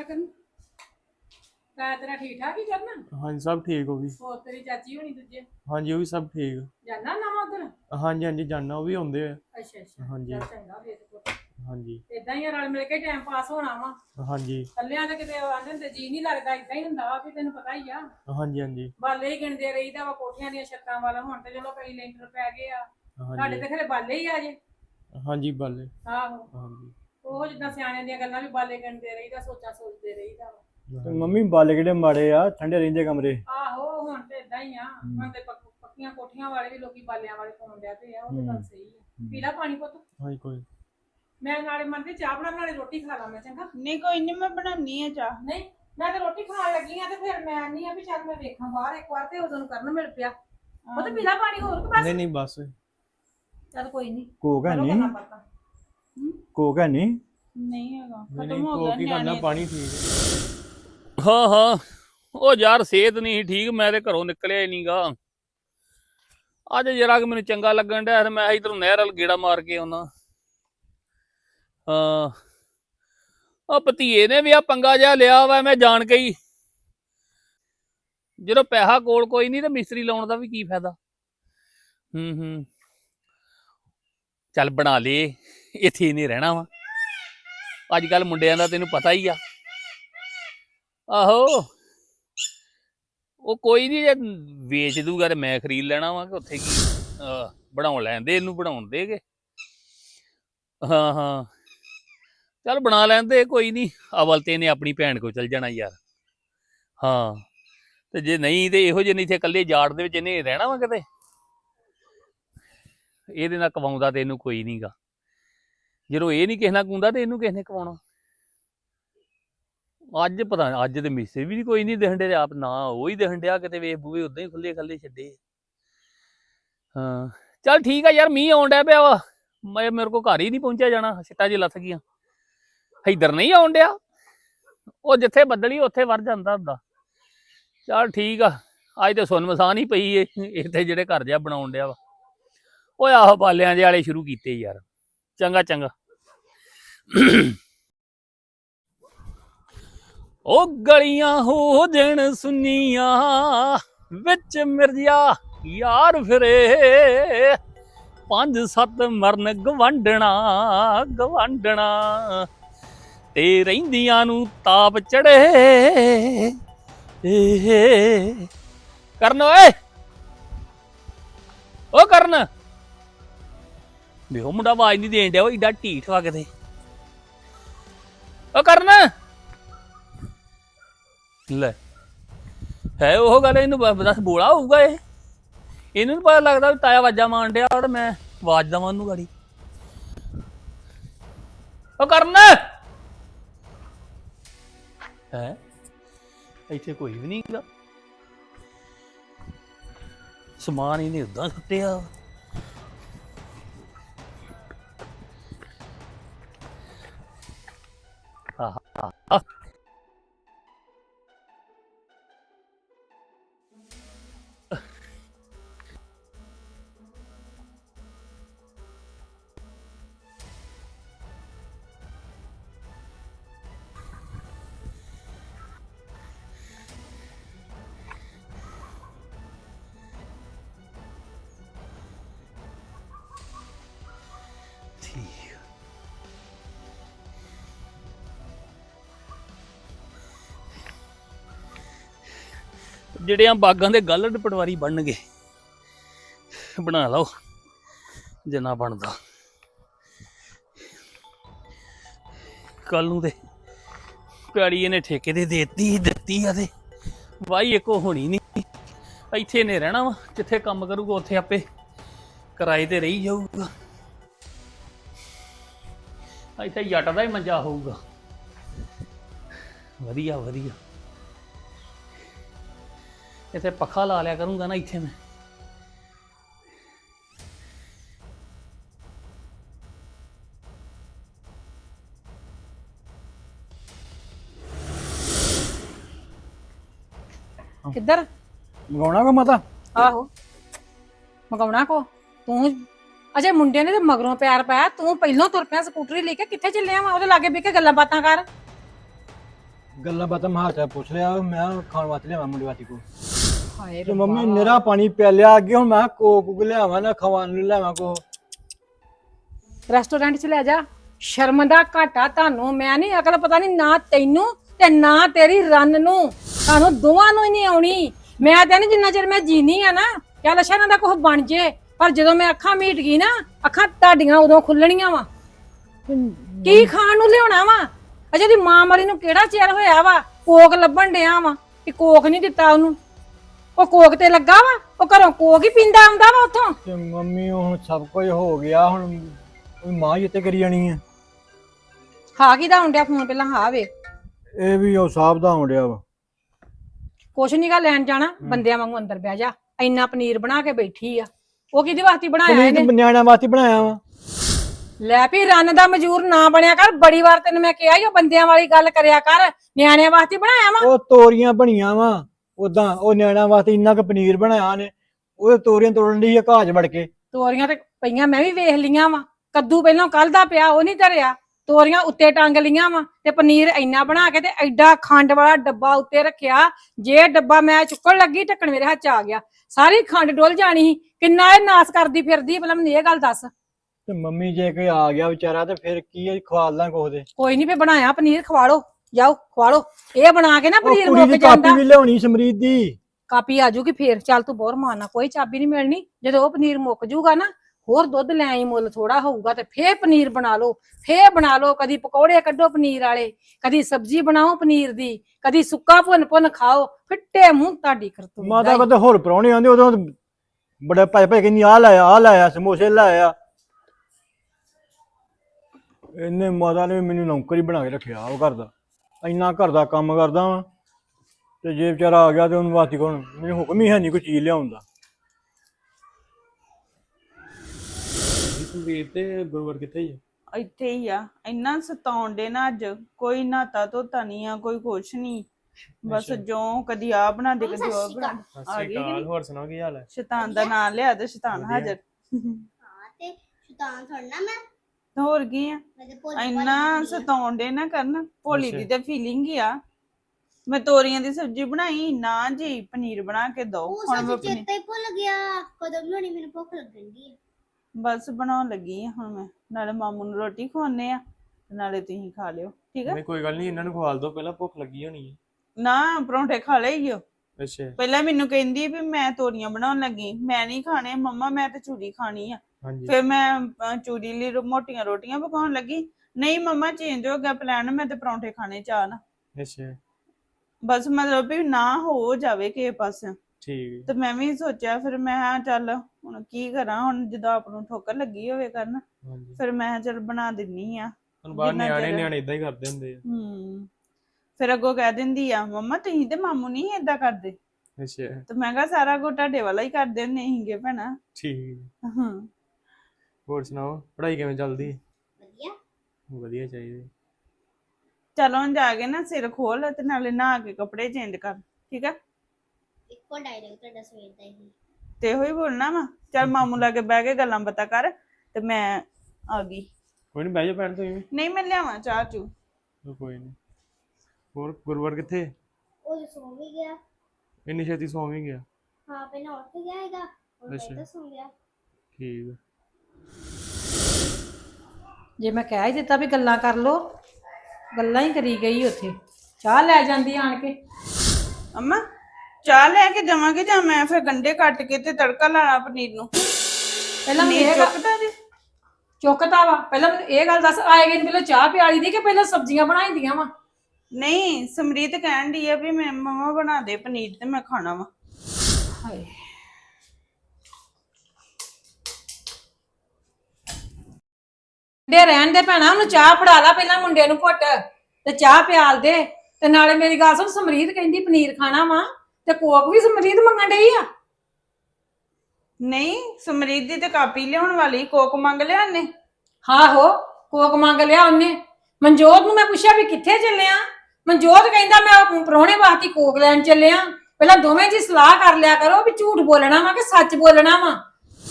ਕਰਨ। ਤੇਰਾ ਠੀਕ ਠਾਕ ਹੀ ਕਰਨਾ? ਹਾਂਜੀ ਸਭ ਠੀਕ ਹੋ ਗਈ। ਹੋਰ ਤੇਰੀ ਚਾਚੀ ਹੋਣੀ ਦੂਜੇ? ਹਾਂਜੀ ਉਹ ਵੀ ਸਭ ਠੀਕ। ਜਾਨਾ ਨਾ ਉਧਰ? ਹਾਂਜੀ ਹਾਂਜੀ ਜਾਣਾ ਉਹ ਵੀ ਆਉਂਦੇ ਆ। ਅੱਛਾ ਅੱਛਾ। ਹਾਂਜੀ। ਚੱਲ ਚੰਗਾ ਫੇਰ ਤੇ ਪੁੱਤ। ਹਾਂਜੀ। ਇਦਾਂ ਹੀ ਆ, ਰਲ ਮਿਲ ਕੇ ਟਾਈਮ ਪਾਸ ਹੋਣਾ ਵਾ। ਹਾਂਜੀ। ਕੱਲਿਆਂ ਤੇ ਕਿਤੇ ਆਂਦੇ ਹੁੰਦੇ ਜੀ ਨਹੀਂ ਲੱਗਦਾ ਇਦਾਂ ਹੀ ਹੁੰਦਾ ਵਾ ਵੀ ਤੈਨੂੰ ਪਤਾ ਹੀ ਆ। ਹਾਂਜੀ ਹਾਂਜੀ। ਬਾਲੇ ਹੀ ਗਿਣਦੇ ਰਹੀਦਾ ਵਾ ਕੋਠੀਆਂ ਦੀਆਂ ਛੱਤਾਂ ਵਾਲਾ। ਹੁਣ ਤੇ ਚਲੋ ਕਈ ਲੈਂਟਰ ਪੈ ਗਏ ਆ। ਸਾਡੇ ਹਾਂਜੀ ਤੇ ਖਰੇ ਬਾਲੇ ਹੀ ਆ ਜੇ। ਹਾਂਜੀ ਬਾਲੇ। ਆਹੋ। ਹਾਂਜੀ। ਉਹ ਜਿੱਦਾਂ ਸਿਆਣਿਆਂ ਦੀਆਂ ਗੱਲਾਂ ਵੀ ਬਾਲੇ ਗਿਣਦੇ ਰਹੀਦਾ ਸੋਚਾਂ ਸੋਚਦੇ ਰਹੀਦਾ ਵਾ। ਤੇ ਮੰਮੀ ਬਾਲੇ ਕਿਹੜੇ ਮਾੜੇ ਆ ਠੰਡੇ ਰਹਿੰਦੇ ਕਮਰੇ। ਆਹੋ ਹੁਣ ਤੇ ਇਦਾਂ ਹੀ ਆ। ਹੁਣ ਤੇ ਪੱਕ- ਪੱਕੀਆਂ ਕੋਠੀਆਂ ਵਾਲੇ ਵੀ ਲੋਕੀ ਬਾਲਿਆਂ ਵਾਲੇ ਪਾਉਣ ਡਿਆ ਤੇ ਆ ਉਹ ਤੇ ਗੱਲ ਸਹੀ ਆ। ਪੀਲਾ ਪਾਣੀ ਪੁੱਤ। ਹਾਂਜੀ ਕੋਈ। ਮੈਂ ਨਾਲੇ ਮਰਦੀ ਚਾਹ ਬਣਾ ਨਾਲੇ ਰੋਟੀ ਖਾ ਲਾਂ ਮੈਂ ਚੰਗਾ? ਨਹੀਂ ਕੋਈ ਨਹੀਂ ਮੈਂ ਬਣਾਉਣੀ ਆ ਚਾਹ। ਨਹੀਂ ਮੈਂ ਤੇ ਰੋਟੀ ਖਾਣ ਲੱਗੀ ਆ ਤੇ ਫਿਰ ਮੈਂ ਨਹੀਂ ਆ ਵੀ ਚੱਲ ਮੈਂ ਵੇਖਾਂ ਬਾਹਰ ਇੱਕ ਵਾਰ ਤੇ ਉਦੋਂ ਨੂੰ ਕਰਨ ਮਿਲ ਪਿਆ। ਉਹ ਤੇ ਪੀਲਾ ਪਾਣੀ ਹੋਰ ਕਿ ਬਸ? ਨਹੀਂ ਨਹੀਂ ਬਸ। ਚੱਲ ਕੋਈ ਨਹੀਂ ਕੋਕ ਹੈ ਨਹੀਂ ਕਰਨਾ ਕੋਕ ਹੈ ਨਹੀਂ? ਨਹੀਂ ਹੈਗਾ। ਖਤਮ ਨਹੀਂ ਹੋ ਗਿਆ ਕੋਕੀ ਕਰਨਾ ਨਿਆਣੇ। ਪਾਣੀ ਠੀਕ ਹੈ। ਹਾਂ ਹਾਂ। ਉਹ ਯਾਰ ਸਿਹਤ ਨਹੀਂ ਸੀ ਠੀਕ ਮੈਂ ਤੇ ਘਰੋਂ ਨਿਕਲਿਆ ਹੀ ਨਹੀਂਗਾ। ਅੱਜ ਜਰਾ ਕਿ ਮੈਨੂੰ ਚੰਗਾ ਲੱਗਣ ਡਿਆ ਮੈਂ ਇਧਰੋਂ ਨਹਿਰ ਵੱਲ ਗੇੜਾ ਮਾਰ ਕੇ ਆਉਣਾ। ਹਾਂ। ਉਹ ਭਤੀਏ ਨੇ ਵੀ ਆ ਪੰਗਾ ਜਿਹਾ ਲਿਆ ਵਾ ਮੈਂ ਜਾਣ ਕੇ ਹੀ। ਜਦੋਂ ਪੈਸਾ ਕੋਲ ਕੋਈ ਨਹੀਂ ਤੇ ਮਿਸਤਰੀ ਲਾਉਣ ਦਾ ਵੀ ਕੀ ਫਾਇਦਾ? ਹੂੰ ਹੂੰ। ਚੱਲ ਬਣਾ ਲੇ ਇੱਥੇ ਹੀ ਨਹੀਂ ਰਹਿਣਾ ਵਾ। ਅੱਜ ਕੱਲ ਮੁੰਡਿਆਂ ਦਾ ਤੈਨੂੰ ਪਤਾ ਹੀ ਆ। ਆਹੋ ਉਹ ਕੋਈ ਨਹੀਂ ਜੇ ਵੇਚ ਦੂਗਾ ਤੇ ਮੈਂ ਖਰੀਦ ਲੈਣਾ ਵਾ ਕਿ ਉੱਥੇ ਕੀ ਅਹ, ਬਣਾਉਣ ਲੈਂਦੇ ਇਹਨੂੰ ਬਣਾਉਣ ਦੇਗੇ। ਹਾਂ ਹਾਂ। ਚੱਲ ਬਣਾ ਲੈਂਦੇ ਕੋਈ ਨਹੀਂ ਅਵਲ ਤੇ ਇਹਨੇ ਆਪਣੀ ਭੈਣ ਕੋਲ ਚਲ ਜਾਣਾ ਯਾਰ। ਹਾਂ ਤੇ ਜੇ ਨਹੀਂ ਤੇ ਇਹੋ ਜਿਹੇ ਨਹੀਂ ਇੱਥੇ ਇਕੱਲੇ ਜਾੜ ਦੇ ਵਿੱਚ ਇਹਨੇ ਰਹਿਣਾ ਵਾ ਕਿਤੇ? ਇਹਦੇ ਨਾਲ ਕਵਾਉਂਦਾ ਤੇ ਇਹਨੂੰ ਕੋਈ ਨਹੀਂਗਾ ਜਦੋਂ ਇਹ ਨਹੀਂ ਕਿਸੇ ਨਾਲ ਕੁੰਦਾ ਤੇ ਇਹਨੂੰ ਕਿਸੇ ਨੇ ਕਵਾਉਣਾ ਅੱਜ ਪਤਾ ਅੱਜ ਤੇ ਮਿਸੇ ਵੀ ਕੋਈ ਨਹੀਂ ਦਿਖਣ ਡਿਆ, ਆਪ ਨਾ ਉਹ ਹੀ ਦਿਖਣ ਡਿਆ, ਕਿਤੇ ਵੇਖ ਬੂਵੇ ਉਦਾਂ ਹੀ ਖੁੱਲੇ ਖੱਲੇ ਛੱਡੇ। ਹਾਂ, ਚੱਲ ਠੀਕ ਆ ਯਾਰ, ਮੀਂਹ ਆਉਣ ਡਿਆ ਪਿਆ ਵਾ। ਮੈਂ, ਮੇਰੇ ਕੋ ਘਰ ਹੀ ਨਹੀਂ ਪਹੁੰਚਿਆ ਜਾਣਾ ਸਿੱਟਾ ਜੇ ਲੱਥ ਗਈਆਂ। ਇਧਰ ਨਹੀਂ ਆਉਣ ਡਿਆ। ਉਹ ਜਿੱਥੇ ਬੱਦਲੀ ਉੱਥੇ ਵਰ ਜਾਂਦਾ ਹੁੰਦਾ। ਚੱਲ ਠੀਕ ਆ, ਅੱਜ ਤੇ ਸੁਨ ਮਸਾਨ ਹੀ ਪਈ ਏ, ਇੱਥੇ ਜਿਹੜੇ ਘਰ ਜਿਹਾ ਬਣਾਉਣ ਡਿਆ ਵਾ। ਓਏ ਆਹ ਬਾਲਿਆਂ ਦੇ ਵਾਲੇ ਸ਼ੁਰੂ ਕੀਤੇ ਯਾਰ। ਚੰਗਾ ਚੰਗਾ। ਉਹ ਗਲੀਆਂ ਹੋ ਜਣ ਸੁਨੀਆਂ, ਵਿੱਚ ਮਿਰਜਾ ਯਾਰ ਫਿਰੇ। ਪੰਜ ਸੱਤ ਮਰਨ ਗਵੰਡਣਾ ਗਵੰਡਣਾ। ਤੇ ਰਹਿੰਦੀਆਂ ਨੂੰ ਤਾਪ ਚੜੇ। ਕਰਨ ਓਏ। ਓ ਕਰਨ। ਵੇ ਮੁੰਡਾ ਆਵਾਜ਼ ਨਹੀਂ ਦੇਣ ਡਿਆ, ਉਹ ਏਡਾ ਢੀਠ ਵਾ ਕਿਤੇ। ਓ ਕਰਨ। ਲੈ, ਹੈ ਉਹ ਗੱਲ, ਇਹਨੂੰ ਬ- ਦੱਸ ਬੋਲਾ ਹੋਊਗਾ ਇਹ। ਇਹਨੂੰ ਨੀ ਪਤਾ ਲੱਗਦਾ ਵੀ ਤਾਇਆ ਵਾਜਾ ਮਾਰਨ ਡਿਆ ਔਰ ਮੈਂ ਆਵਾਜ਼ ਦਵਾਂ ਉਹਨੂੰ ਗਾੜੀ। ਉਹ ਕਰਨ। ਹੈ? ਇੱਥੇ ਕੋਈ ਵੀ ਨਹੀਂਗਾ ਸਮਾਨ ਇਹਨੇ ਉਦਾਂ ਸੁੱਟਿਆ। ਆਹ (laughs) ਆਹ ਜਿਹੜੇ ਆ ਬਾਗਾਂ ਦੇ ਗਲੜ ਪਟਵਾਰੀ ਬਣਨਗੇ। ਬਣਾ ਲਓ, ਜਿੰਨਾ ਬਣਦਾ। ਕੱਲ ਨੂੰ ਤੇ ਪਿਆੜੀ ਇਹਨੇ ਠੇਕੇ ਤੇ ਦੇਤੀ, ਦਿੱਤੀ ਆ ਤੇ ਵਾਈ ਇੱਕੋ ਹੋਣੀ ਨਹੀਂ ਇੱਥੇ ਨੇ ਰਹਿਣਾ ਵਾ, ਜਿੱਥੇ ਕੰਮ ਕਰੂਗਾ ਉੱਥੇ ਆਪੇ ਕਿਰਾਏ ਤੇ ਰਹੀ ਜਾਊਗਾ। ਇੱਥੇ ਜੱਟ ਦਾ ਹੀ ਮੰਜਾ ਹੋਊਗਾ। ਵਧੀਆ ਵਧੀਆ। ਇੱਥੇ ਪੱਖਾ ਲਾ ਲਿਆ ਕਰੂੰਗਾ ਨਾ ਇੱਥੇ ਮੈਂ ਕਿੱਧਰ ਮਗਾਉਣਾ ਕੋ ਮਾਤਾ ਆਹੋ ਮਗਾਉਣਾ ਕੋ ਤੂੰ ਅਜੇ ਮੁੰਡੇ ਨੇ ਤੇ ਮਗਰੋਂ ਪਿਆਰ ਪਾਇਆ ਤੂੰ ਪਹਿਲਾਂ ਤੁਰ ਪਿਆ ਸਕੂਟਰੀ ਲੈ ਕੇ ਕਿੱਥੇ ਚੱਲਿਆ ਵਾ ਉਹਦੇ ਲਾਗੇ ਬਹਿ ਕੇ ਗੱਲਾਂ ਬਾਤਾਂ ਕਰ ਗੱਲਾਂ ਬਾਤਾਂ ਮੈਂ ਹਾਚਾ ਪੁੱਛ ਲਿਆ ਮੈਂ ਖਾਣ ਵਾਸਤੇ ਲਿਆਵਾਂ ਮੁੰਡੇ ਵਾਤੀ ਕੋ ਹਾਏ ਤੇ ਮੰਮੀ ਨਿਰਾ ਪਾਣੀ ਪਿਆ ਲਿਆ ਅੱਗੇ ਹੁਣ ਮੈਂ ਕੋਕ ਕੁਕ ਲਿਆਵਾਂ ਨਾ ਖਵਾਣ ਨੂੰ ਲਿਆਵਾਂ ਕੋ ਰੈਸਟੋਰੈਂਟ 'ਚ ਲੈ ਜਾ। ਸ਼ਰਮ ਦਾ ਘਾਟਾ ਤੁਹਾਨੂੰ ਮੈਂ ਨਹੀਂ ਅਕਲ ਪਤਾ ਨਹੀਂ ਨਾ ਤੈਨੂੰ ਤੇ ਨਾ ਤੇਰੀ ਰੰਨ ਨੂੰ। ਤੁਹਾਨੂੰ ਦੋਵਾਂ ਨੂੰ ਹੀ ਨਹੀਂ ਆਉਣੀ। ਮੈਂ ਤਾਂ ਨਹੀਂ ਜਿੰਨਾ ਚਿਰ ਮੈਂ ਜੀਨੀ ਆ ਨਾ ਚੱਲ ਇਹਨਾਂ ਦਾ ਕੁਝ ਬਣ ਜੇ। ਪਰ ਜਦੋਂ ਮੈਂ ਅੱਖਾਂ ਮੀਟ ਗਈ ਨਾ ਅੱਖਾਂ ਤੁਹਾਡੀਆਂ ਉਦੋਂ ਖੁੱਲਣੀਆਂ ਵਾ। ਕੀ ਖਾਣ ਨੂੰ ਲਿਆਉਣਾ ਵਾ? ਅਜੇ ਦੀ ਮਾਂ ਮਰੀ ਨੂੰ ਕਿਹੜਾ ਚਿਰ ਹੋਇਆ ਵਾ? ਕੋਕ ਲੱਭਣ ਡਿਆ ਵਾ। ਕਿ ਕੋਕ ਨਹੀਂ ਦਿੱਤਾ ਉਹਨੂੰ। ਉਹ ਕੋਕ ਤੇ ਲੱਗਾ ਵਾ ਉਹ ਘਰੋਂ ਕੋਕ ਹੀ ਪੀਂਦਾ ਆਉਂਦਾ ਵਾ ਉੱਥੋਂ। ਤੇ ਮੰਮੀ ਹੁਣ ਸਭ ਕੁਝ ਹੋ ਗਿਆ ਹੁਣ ਕੋਈ ਮਾਂ ਹੀ ਇੱਥੇ ਕਰੀ ਜਾਣੀ ਹੈ ਹਾਂ ਕਿਦਾ ਆਉਂਦਿਆ ਫੋਨ ਪਹਿਲਾਂ ਹਾਂ ਵੇ। ਇਹ ਵੀ ਉਹ ਸਾਹਿਬ ਦਾ ਆਉਣ ਡਿਆ ਵਾ। ਕੁਛ ਨੀ ਗਾ ਲੈਣ ਜਾਣਾ ਬੰਦਿਆਂ ਵਾਂਗੂ ਅੰਦਰ ਬਹਿ ਜਾ ਇੰਨਾ ਪਨੀਰ ਬਣਾ ਕੇ ਬੈਠੀ ਆ। ਉਹ ਕਿਹਦੇ ਵਾਸਤੇ ਬਣਾਇਆ ਪਨੀਰ ਇਹਨੇ? ਤੇ ਨਿਆਣਿਆਂ ਵਾਸਤੇ ਬਣਾਇਆ ਵਾ। ਲੈ ਵੀ ਰੰਨ ਦਾ ਮਜ਼ਦੂਰ ਨਾ ਬਣਿਆ ਕਰ ਬੜੀ ਵਾਰ ਤੈਨੂੰ ਮੈਂ ਕਿਹਾ ਈ ਉਹ ਬੰਦਿਆਂ ਵਾਲੀ ਗੱਲ ਕਰਿਆ ਕਰ ਨਿਆਣਿਆਂ ਵਾਸਤੇ ਬਣਾਇਆ ਵਾ। ਉਹ ਤੋਰੀਆਂ ਬਣੀਆਂ ਵਾ। ਉਦਾਂ ਉਹ ਨਿਆਣਿਆਂ ਵਾਸਤੇ ਇੰਨਾ ਕੁ ਪਨੀਰ ਬਣਾਇਆ ਨੇ ਉਹ ਤੋਰੀਆਂ ਤੋੜਨ ਆ ਘਾਹ 'ਚ ਵੜ ਕੇ। ਤੋਰੀਆਂ ਤੇ ਪਈਆਂ ਮੈਂ ਵੀ ਵੇਖ ਲੀਆਂ ਵਾ। ਕੱਦੂ ਪਹਿਲਾਂ ਕੱਲ ਦਾ ਪਿਆ ਉਹ ਨਹੀਂ ਧਰਿਆ। ਤੋਰੀਆਂ ਉੱਤੇ ਟੰਗ ਲੀਆਂ ਵਾ ਤੇ ਪਨੀਰ ਇੰਨਾ ਬਣਾ ਕੇ ਤੇ ਐਡਾ ਖੰਡ ਵਾਲਾ ਡੱਬਾ ਉੱਤੇ ਰੱਖਿਆ। ਜੇ ਡੱਬਾ ਮੈਂ ਚੁੱਕਣ ਲੱਗੀ ਢੱਕਣ ਮੇਰੇ ਹੱਥ 'ਚ ਆ ਗਿਆ। ਸਾਰੀ ਖੰਡ ਡੁੱਲ ਜਾਣੀ ਸੀ। ਕਿੰਨਾ ਇਹ ਨਾਸ ਕਰਦੀ ਫਿਰਦੀ ਪਹਿਲਾਂ ਮੈਨੂੰ ਇਹ ਗੱਲ ਦੱਸ। ਤੇ ਮੰਮੀ ਜੇ ਕੋਈ ਆ ਗਿਆ ਵਿਚਾਰਾ ਤੇ ਫਿਰ ਕੀ ਖਵਾਲ ਕੁਛ ਦੇ। ਕੋਈ ਨਹੀਂ ਫੇ ਬਣਾਇਆ ਪਨੀਰ ਖਵਾ ਲਓ ਜਾਓ ਖਵਾ ਲਓ ਇਹ ਬਣਾ ਕੇ ਨਾ ਉਹ ਪਨੀਰ ਕੁੜੀ ਮੁੱਕ ਦੀ ਜਾਂਦਾ। ਕਾਪੀ ਵੀ ਲਿਆਉਣੀ ਸਮਰੀਤ ਦੀ। ਕਾਪੀ ਆ ਜੂਗੀ ਫੇਰ। ਚੱਲ ਤੂੰ ਬੋਰ ਮਾਰਨਾ ਕੋਈ ਚਾਬੀ ਨਹੀਂ ਮਿਲਣੀ। ਜਦੋਂ ਉਹ ਪਨੀਰ ਮੁੱਕ ਜੂਗਾ ਨਾ ਹੋਰ ਦੁੱਧ ਲੈ ਆਈ ਮੁੱਲ ਥੋੜਾ ਹੋਊਗਾ ਤੇ ਫੇਰ ਪਨੀਰ ਬਣਾ ਲਓ। ਫੇਰ ਬਣਾ ਲਓ। ਕਦੀ ਪਕੌੜੇ ਕੱਢੋ ਪਨੀਰ ਵਾਲੇ ਕਦੀ ਸਬਜ਼ੀ ਬਣਾਓ ਪਨੀਰ ਦੀ ਕਦੀ ਸੁੱਕਾ ਭੁੰਨ ਭੁੰਨ ਖਾਓ। ਫਿੱਟੇ ਮੂੰਹ ਤੁਹਾਡੀ ਕਰਤੂਤ ਮਾਤਾ ਦਾ ਹੀ। ਕਦੇ ਹੋਰ ਪਰੌਣੇ ਆਉਂਦੇ ਉਦੋਂ ਬੜੇ ਭਾਈ ਭਾਈ ਕਹਿੰਦੀ ਆ ਲਾਇਆ ਆ ਲਾਇਆ ਸਮੋਸੇ ਲਾਇਆ। ਇਹਨੇ ਮਾਤਾ ਨੇ ਵੀ ਮੈਨੂੰ ਨੌਕਰੀ ਬਣਾ ਕੇ ਰੱਖਿਆ ਉਹ ਘਰ ਦਾ। ਇੰਨਾ ਘਰ ਦਾ ਕੰਮ ਕਰਦਾ ਵਾਂ ਤੇ ਜੇ ਵਿਚਾਰਾ ਆ ਗਿਆ ਤੇ ਉਹਨੂੰ ਵਾਤੀ ਕੋਣ ਮੈਨੂੰ ਹੁਕਮ ਹੀ ਹੈ ਨਹੀਂ ਕੋਈ ਚੀਜ਼ ਲਿਆਉਣ ਦਾ ਸੰਦੀਪ ਤੇ ਗੁਰਵਰ ਕਿੱਥੇ ਹੀ ਆ ਇੱਥੇ ਹੀ ਆ ਇੰਨਾ ਸਤਾਉਂਦੇ ਨਾ ਅੱਜ ਕੋਈ ਨਾਤਾ ਧੋਤਾ ਨਹੀਂ ਆ ਕੋਈ ਕੁਛ ਨਹੀਂ ਬਸ। ਜੋ ਕਦੀ ਆ ਬਣਾ ਦੇ ਕਦੀ ਉਹ ਬਣਾ। ਦੇ। ਆ ਗਈ ਕਿ ਨਹੀਂ? ਹੋਰ ਸੁਣਾਓ ਕੀ ਹਾਲ ਹੈ ਸ਼ੈਤਾਨ ਦਾ ਨਾਂ ਲਿਆ ਤੇ ਸ਼ੈਤਾਨ। ਹਾਜ਼ਰ ਹਾਂ ਤੇ ਸ਼ੈਤਾਨ ਥੋੜਨਾ ਮੈਂ ਤੇ ਹੋਰ ਕੀ ਆ? ਮੈਂ ਤੇ ਭੋਲੀ ਇੰਨਾ ਆ। ਸਤਾਉਂਦੇ ਨਾ ਕਰਨ। ਭੋਲੀ ਦੀ। ਤੇ ਫੀਲਿੰਗ ਹੀ ਆ। ਮੈਂ ਤੋਰੀਆਂ ਦੀ ਸਬਜ਼ੀ ਬਣਾਈ ਨਾ ਜੀ ਪਨੀਰ ਬਣਾ ਕੇ ਦੋ। ਉਹ ਹੁਣ ਮੈਂ ਸੱਚ ਪਨੀਰ ਚੇਤਾ ਹੀ ਭੁੱਲ ਗਿਆ। ਕਦੋਂ ਬਣਾਉਣੀ ਮੈਨੂੰ ਭੁੱਖ ਲੱਗਣ ਦੀ ਬਸ ਬਣਾਉਣ ਲੱਗੀ ਆ ਹੁਣ ਮੈਂ। ਨਾਲੇ ਮਾਮੂ ਨੂੰ ਰੋਟੀ ਖਵਾਉਣੇ ਆ ਤੇ ਨਾਲੇ ਤੁਸੀਂ ਖਾ ਲਿਓ। ਠੀਕ ਆ? ਨਹੀਂ ਕੋਈ ਗੱਲ ਨਹੀਂ ਇਹਨਾਂ ਨੂੰ ਖਵਾਲ ਦਿਓ ਪਹਿਲਾਂ ਭੁੱਖ ਲੱਗੀ ਹੋਣੀ ਹੈ ਨਾ ਪਰੌਂਠੇ ਖਾ ਲਈਓ ਅੱਛਾ। ਪਹਿਲਾਂ ਮੈਨੂੰ ਕਹਿੰਦੀ ਵੀ ਮੈਂ ਤੋਰੀਆਂ ਬਣਾਉਣ ਲੱਗੀ। ਮੈਂ ਨਹੀਂ ਖਾਣੇ ਮੰਮਾ ਮੈਂ ਤੇ ਚੂਰੀ ਖਾਣੀ ਆ। ਹਾਂਜੀ। ਫਿਰ ਮੈਂ ਅਹ, ਚੂਰੀ ਲਈ ਰੋ- ਮੋਟੀਆਂ ਰੋਟੀਆਂ ਪਕਾਉਣ ਲੱਗੀ। ਨਹੀਂ ਮੰਮਾ ਚੇਂਜ ਹੋ ਗਿਆ ਪਲਾਨ ਮੈਂ ਤੇ ਪਰੌਂਠੇ ਖਾਣੇ ਚਾਹ ਨਾ ਅੱਛਾ। ਬਸ ਮਤਲਬ ਵੀ ਨਾ ਹੋ ਜਾਵੇ ਕਿਸੇ ਪਾਸੇ। ਠੀਕ। ਤੇ ਮੈਂ ਵੀ ਸੋਚਿਆ ਫਿਰ ਮੈਂ ਕਿਹਾ ਚੱਲ ਹੁਣ ਕੀ ਕਰਾਂ ਹੁਣ ਜਦੋਂ ਆਪ ਨੂੰ ਠੋਕਰ ਲੱਗੀ ਹੋਵੇ ਕਰਨ ਹਾਂਜੀ। ਫਿਰ ਮੈਂ ਕਿਹਾ ਚੱਲ ਬਣਾ ਦਿੰਨੀ ਆ। ਹੁਣ ਬਾਹਰ ਜਿੰਨਾ ਨਿਆਣੇ ਚਿਰ- ਨਿਆਣੇ ਇਦਾਂ ਹੀ ਕਰਦੇ ਹੁੰਦੇ ਆ। ਹੂੰ। ਫਿਰ ਅੱਗੋਂ ਕਹਿ ਦਿੰਦੀ ਆ ਮੰਮਾ ਤੁਸੀਂ ਤੇ ਮਾਮੂ ਨਹੀਂ ਏਦਾਂ ਕਰਦੇ। ਅੱਛਾ। ਤੇ ਮੈਂ ਕਿਹਾ ਸਾਰਾ ਕੁਝ ਤੁਹਾਡੇ ਵਾਲਾ ਹੀ ਕਰਦੇ ਹੁੰਦੇ ਸੀਗੇ ਭੈਣਾ। ਠੀਕ। ਹੈ। ਹੋਰ ਸੁਣਾਓ? ਪੜ੍ਹਾਈ ਕਿਵੇਂ ਚੱਲਦੀ? ਹੈ ਵਧੀਆ। ਵਧੀਆ ਚਾਹੀਦੀ। ਚਲੋ ਹੁਣ ਜਾ ਕੇ ਨਾ ਸਿਰ ਖੋਲ ਤੇ ਨਾਲੇ ਨਹਾ ਕੇ ਕੱਪੜੇ ਚੇਂਜ ਕਰ ਠੀਕ ਆ? ਇੱਕੋ ਡਾਇਲੋਗ ਤੁਹਾਡਾ ਸਵੇਰ ਦਾ ਹੀ। ਤੇ ਇਹੋ ਹੀ ਬੋਲਣਾ ਵਾ? ਚੱਲ ਮਾਮੂ ਲਾਗੇ ਬਹਿ ਕੇ ਗੱਲਾਂ ਬਾਤਾਂ ਕਰ ਤੇ ਮੈਂ ਆ ਗਈ। ਕੋਈ ਨਹੀਂ ਬਹਿ ਜਾ ਭੈਣ ਤੁਸੀਂ ਵੀ। ਨਹੀਂ ਮੈਂ ਲਿਆਵਾਂ ਚਾਹ ਚੂ। ਚਲੋ ਕੋਈ ਨਹੀਂ ਹੋਰ ਗੁਰਵਰ ਕਿੱਥੇ? ਉਹ ਜੋ ਸੌਂ ਵੀ ਗਿਆ। ਇੰਨੀ ਛੇਤੀ ਸੌਂ ਵੀ ਗਿਆ। ਹਾਂ ਪਹਿਲਾਂ ਉੱਠ ਗਿਆ ਹੈਗਾ ਹੁਣ ਅੱਛਾ। ਸੌਂ ਗਿਆ। ਠੀਕ ਹੈ ਜੇ ਮੈਂ ਕਹਿ ਹੀ ਦਿੱਤਾ ਵੀ ਗੱਲਾਂ ਕਰ ਲੋ ਗੱਲਾਂ ਹੀ ਕਰੀ ਗਈ ਉੱਥੇ। ਚਾਹ ਲੈ ਜਾਂਦੀ ਆਣ ਕੇ। ਅੰਮਾ ਚਾਹ ਲੈ ਕੇ ਜਾਵਾਂਗੇ ਜਾਂ ਮੈਂ ਫਿਰ ਗੰਡੇ ਕੱਟ ਕੇ ਤੇ ਤੜਕਾ ਲਾਣਾ ਪਨੀਰ ਨੂੰ? ਪਹਿਲਾਂ ਮੈਨੂੰ ਇਹ ਗੱਲ ਚੁੱਕਦਾ ਜੀ। ਚੁੱਕਤਾ ਵਾ। ਪਹਿਲਾਂ ਮੈਨੂੰ ਇਹ ਗੱਲ ਦੱਸ ਆਏ ਗਏ ਨੂੰ ਪਹਿਲਾਂ ਚਾਹ ਪਿਆਲੀ ਦੀ ਕਿ ਪਹਿਲਾਂ ਸਬਜ਼ੀਆਂ ਬਣਾਈਆਂ ਵਾ? ਨਹੀਂ ਸਮਰੀਤ ਕਹਿਣ ਦੀ ਆ ਵੀ ਮੈਂ ਮਮਾ ਬਣਾ ਦੇ ਪਨੀਰ ਤੇ ਮੈਂ ਖਾਣਾ ਵਾ। ਹਾਏ। ਦੇ ਰਹਿਣ ਦੇ ਭੈਣਾ ਉਹਨੂੰ ਚਾਹ ਫੜਾ ਲਾ ਪਹਿਲਾਂ ਮੁੰਡੇ ਨੂੰ ਘੁੱਟ ਤੇ ਚਾਹ ਪਿਆਲ ਦੇ ਤੇ ਨਾਲੇ ਮੇਰੀ ਗੱਲ ਸੁਣ ਸਮਰੀਤ ਕਹਿੰਦੀ ਪਨੀਰ ਖਾਣਾ ਵਾ ਤੇ ਕੋਕ ਵੀ ਸਮਰੀਤ ਮੰਗਣ ਡਈ ਆ? ਨਹੀਂ ਸਮਰੀਤ ਦੀ ਤੇ ਕਾਪੀ ਲਿਆਉਣ ਵਾਲੀ ਕੋਕ ਮੰਗ ਲਿਆ ਨੇ ਆਹੋ ਕੋਕ ਮੰਗ ਲਿਆ ਉਹਨੇ। ਮਨਜੋਤ ਨੂੰ ਮੈਂ ਪੁੱਛਿਆ ਵੀ ਕਿੱਥੇ ਚੱਲਿਆ? ਮਨਜੋਤ ਕਹਿੰਦਾ ਮੈਂ ਪ੍ਰਾਹੁਣੇ ਵਾਸਤੇ ਕੋਕ ਲੈਣ ਚੱਲਿਆ। ਪਹਿਲਾਂ ਦੋਵੇਂ ਜੀ ਸਲਾਹ ਕਰ ਲਿਆ ਕਰੋ ਵੀ ਝੂਠ ਬੋਲਣਾ ਵਾ ਕਿ ਸੱਚ ਬੋਲਣਾ ਵਾ।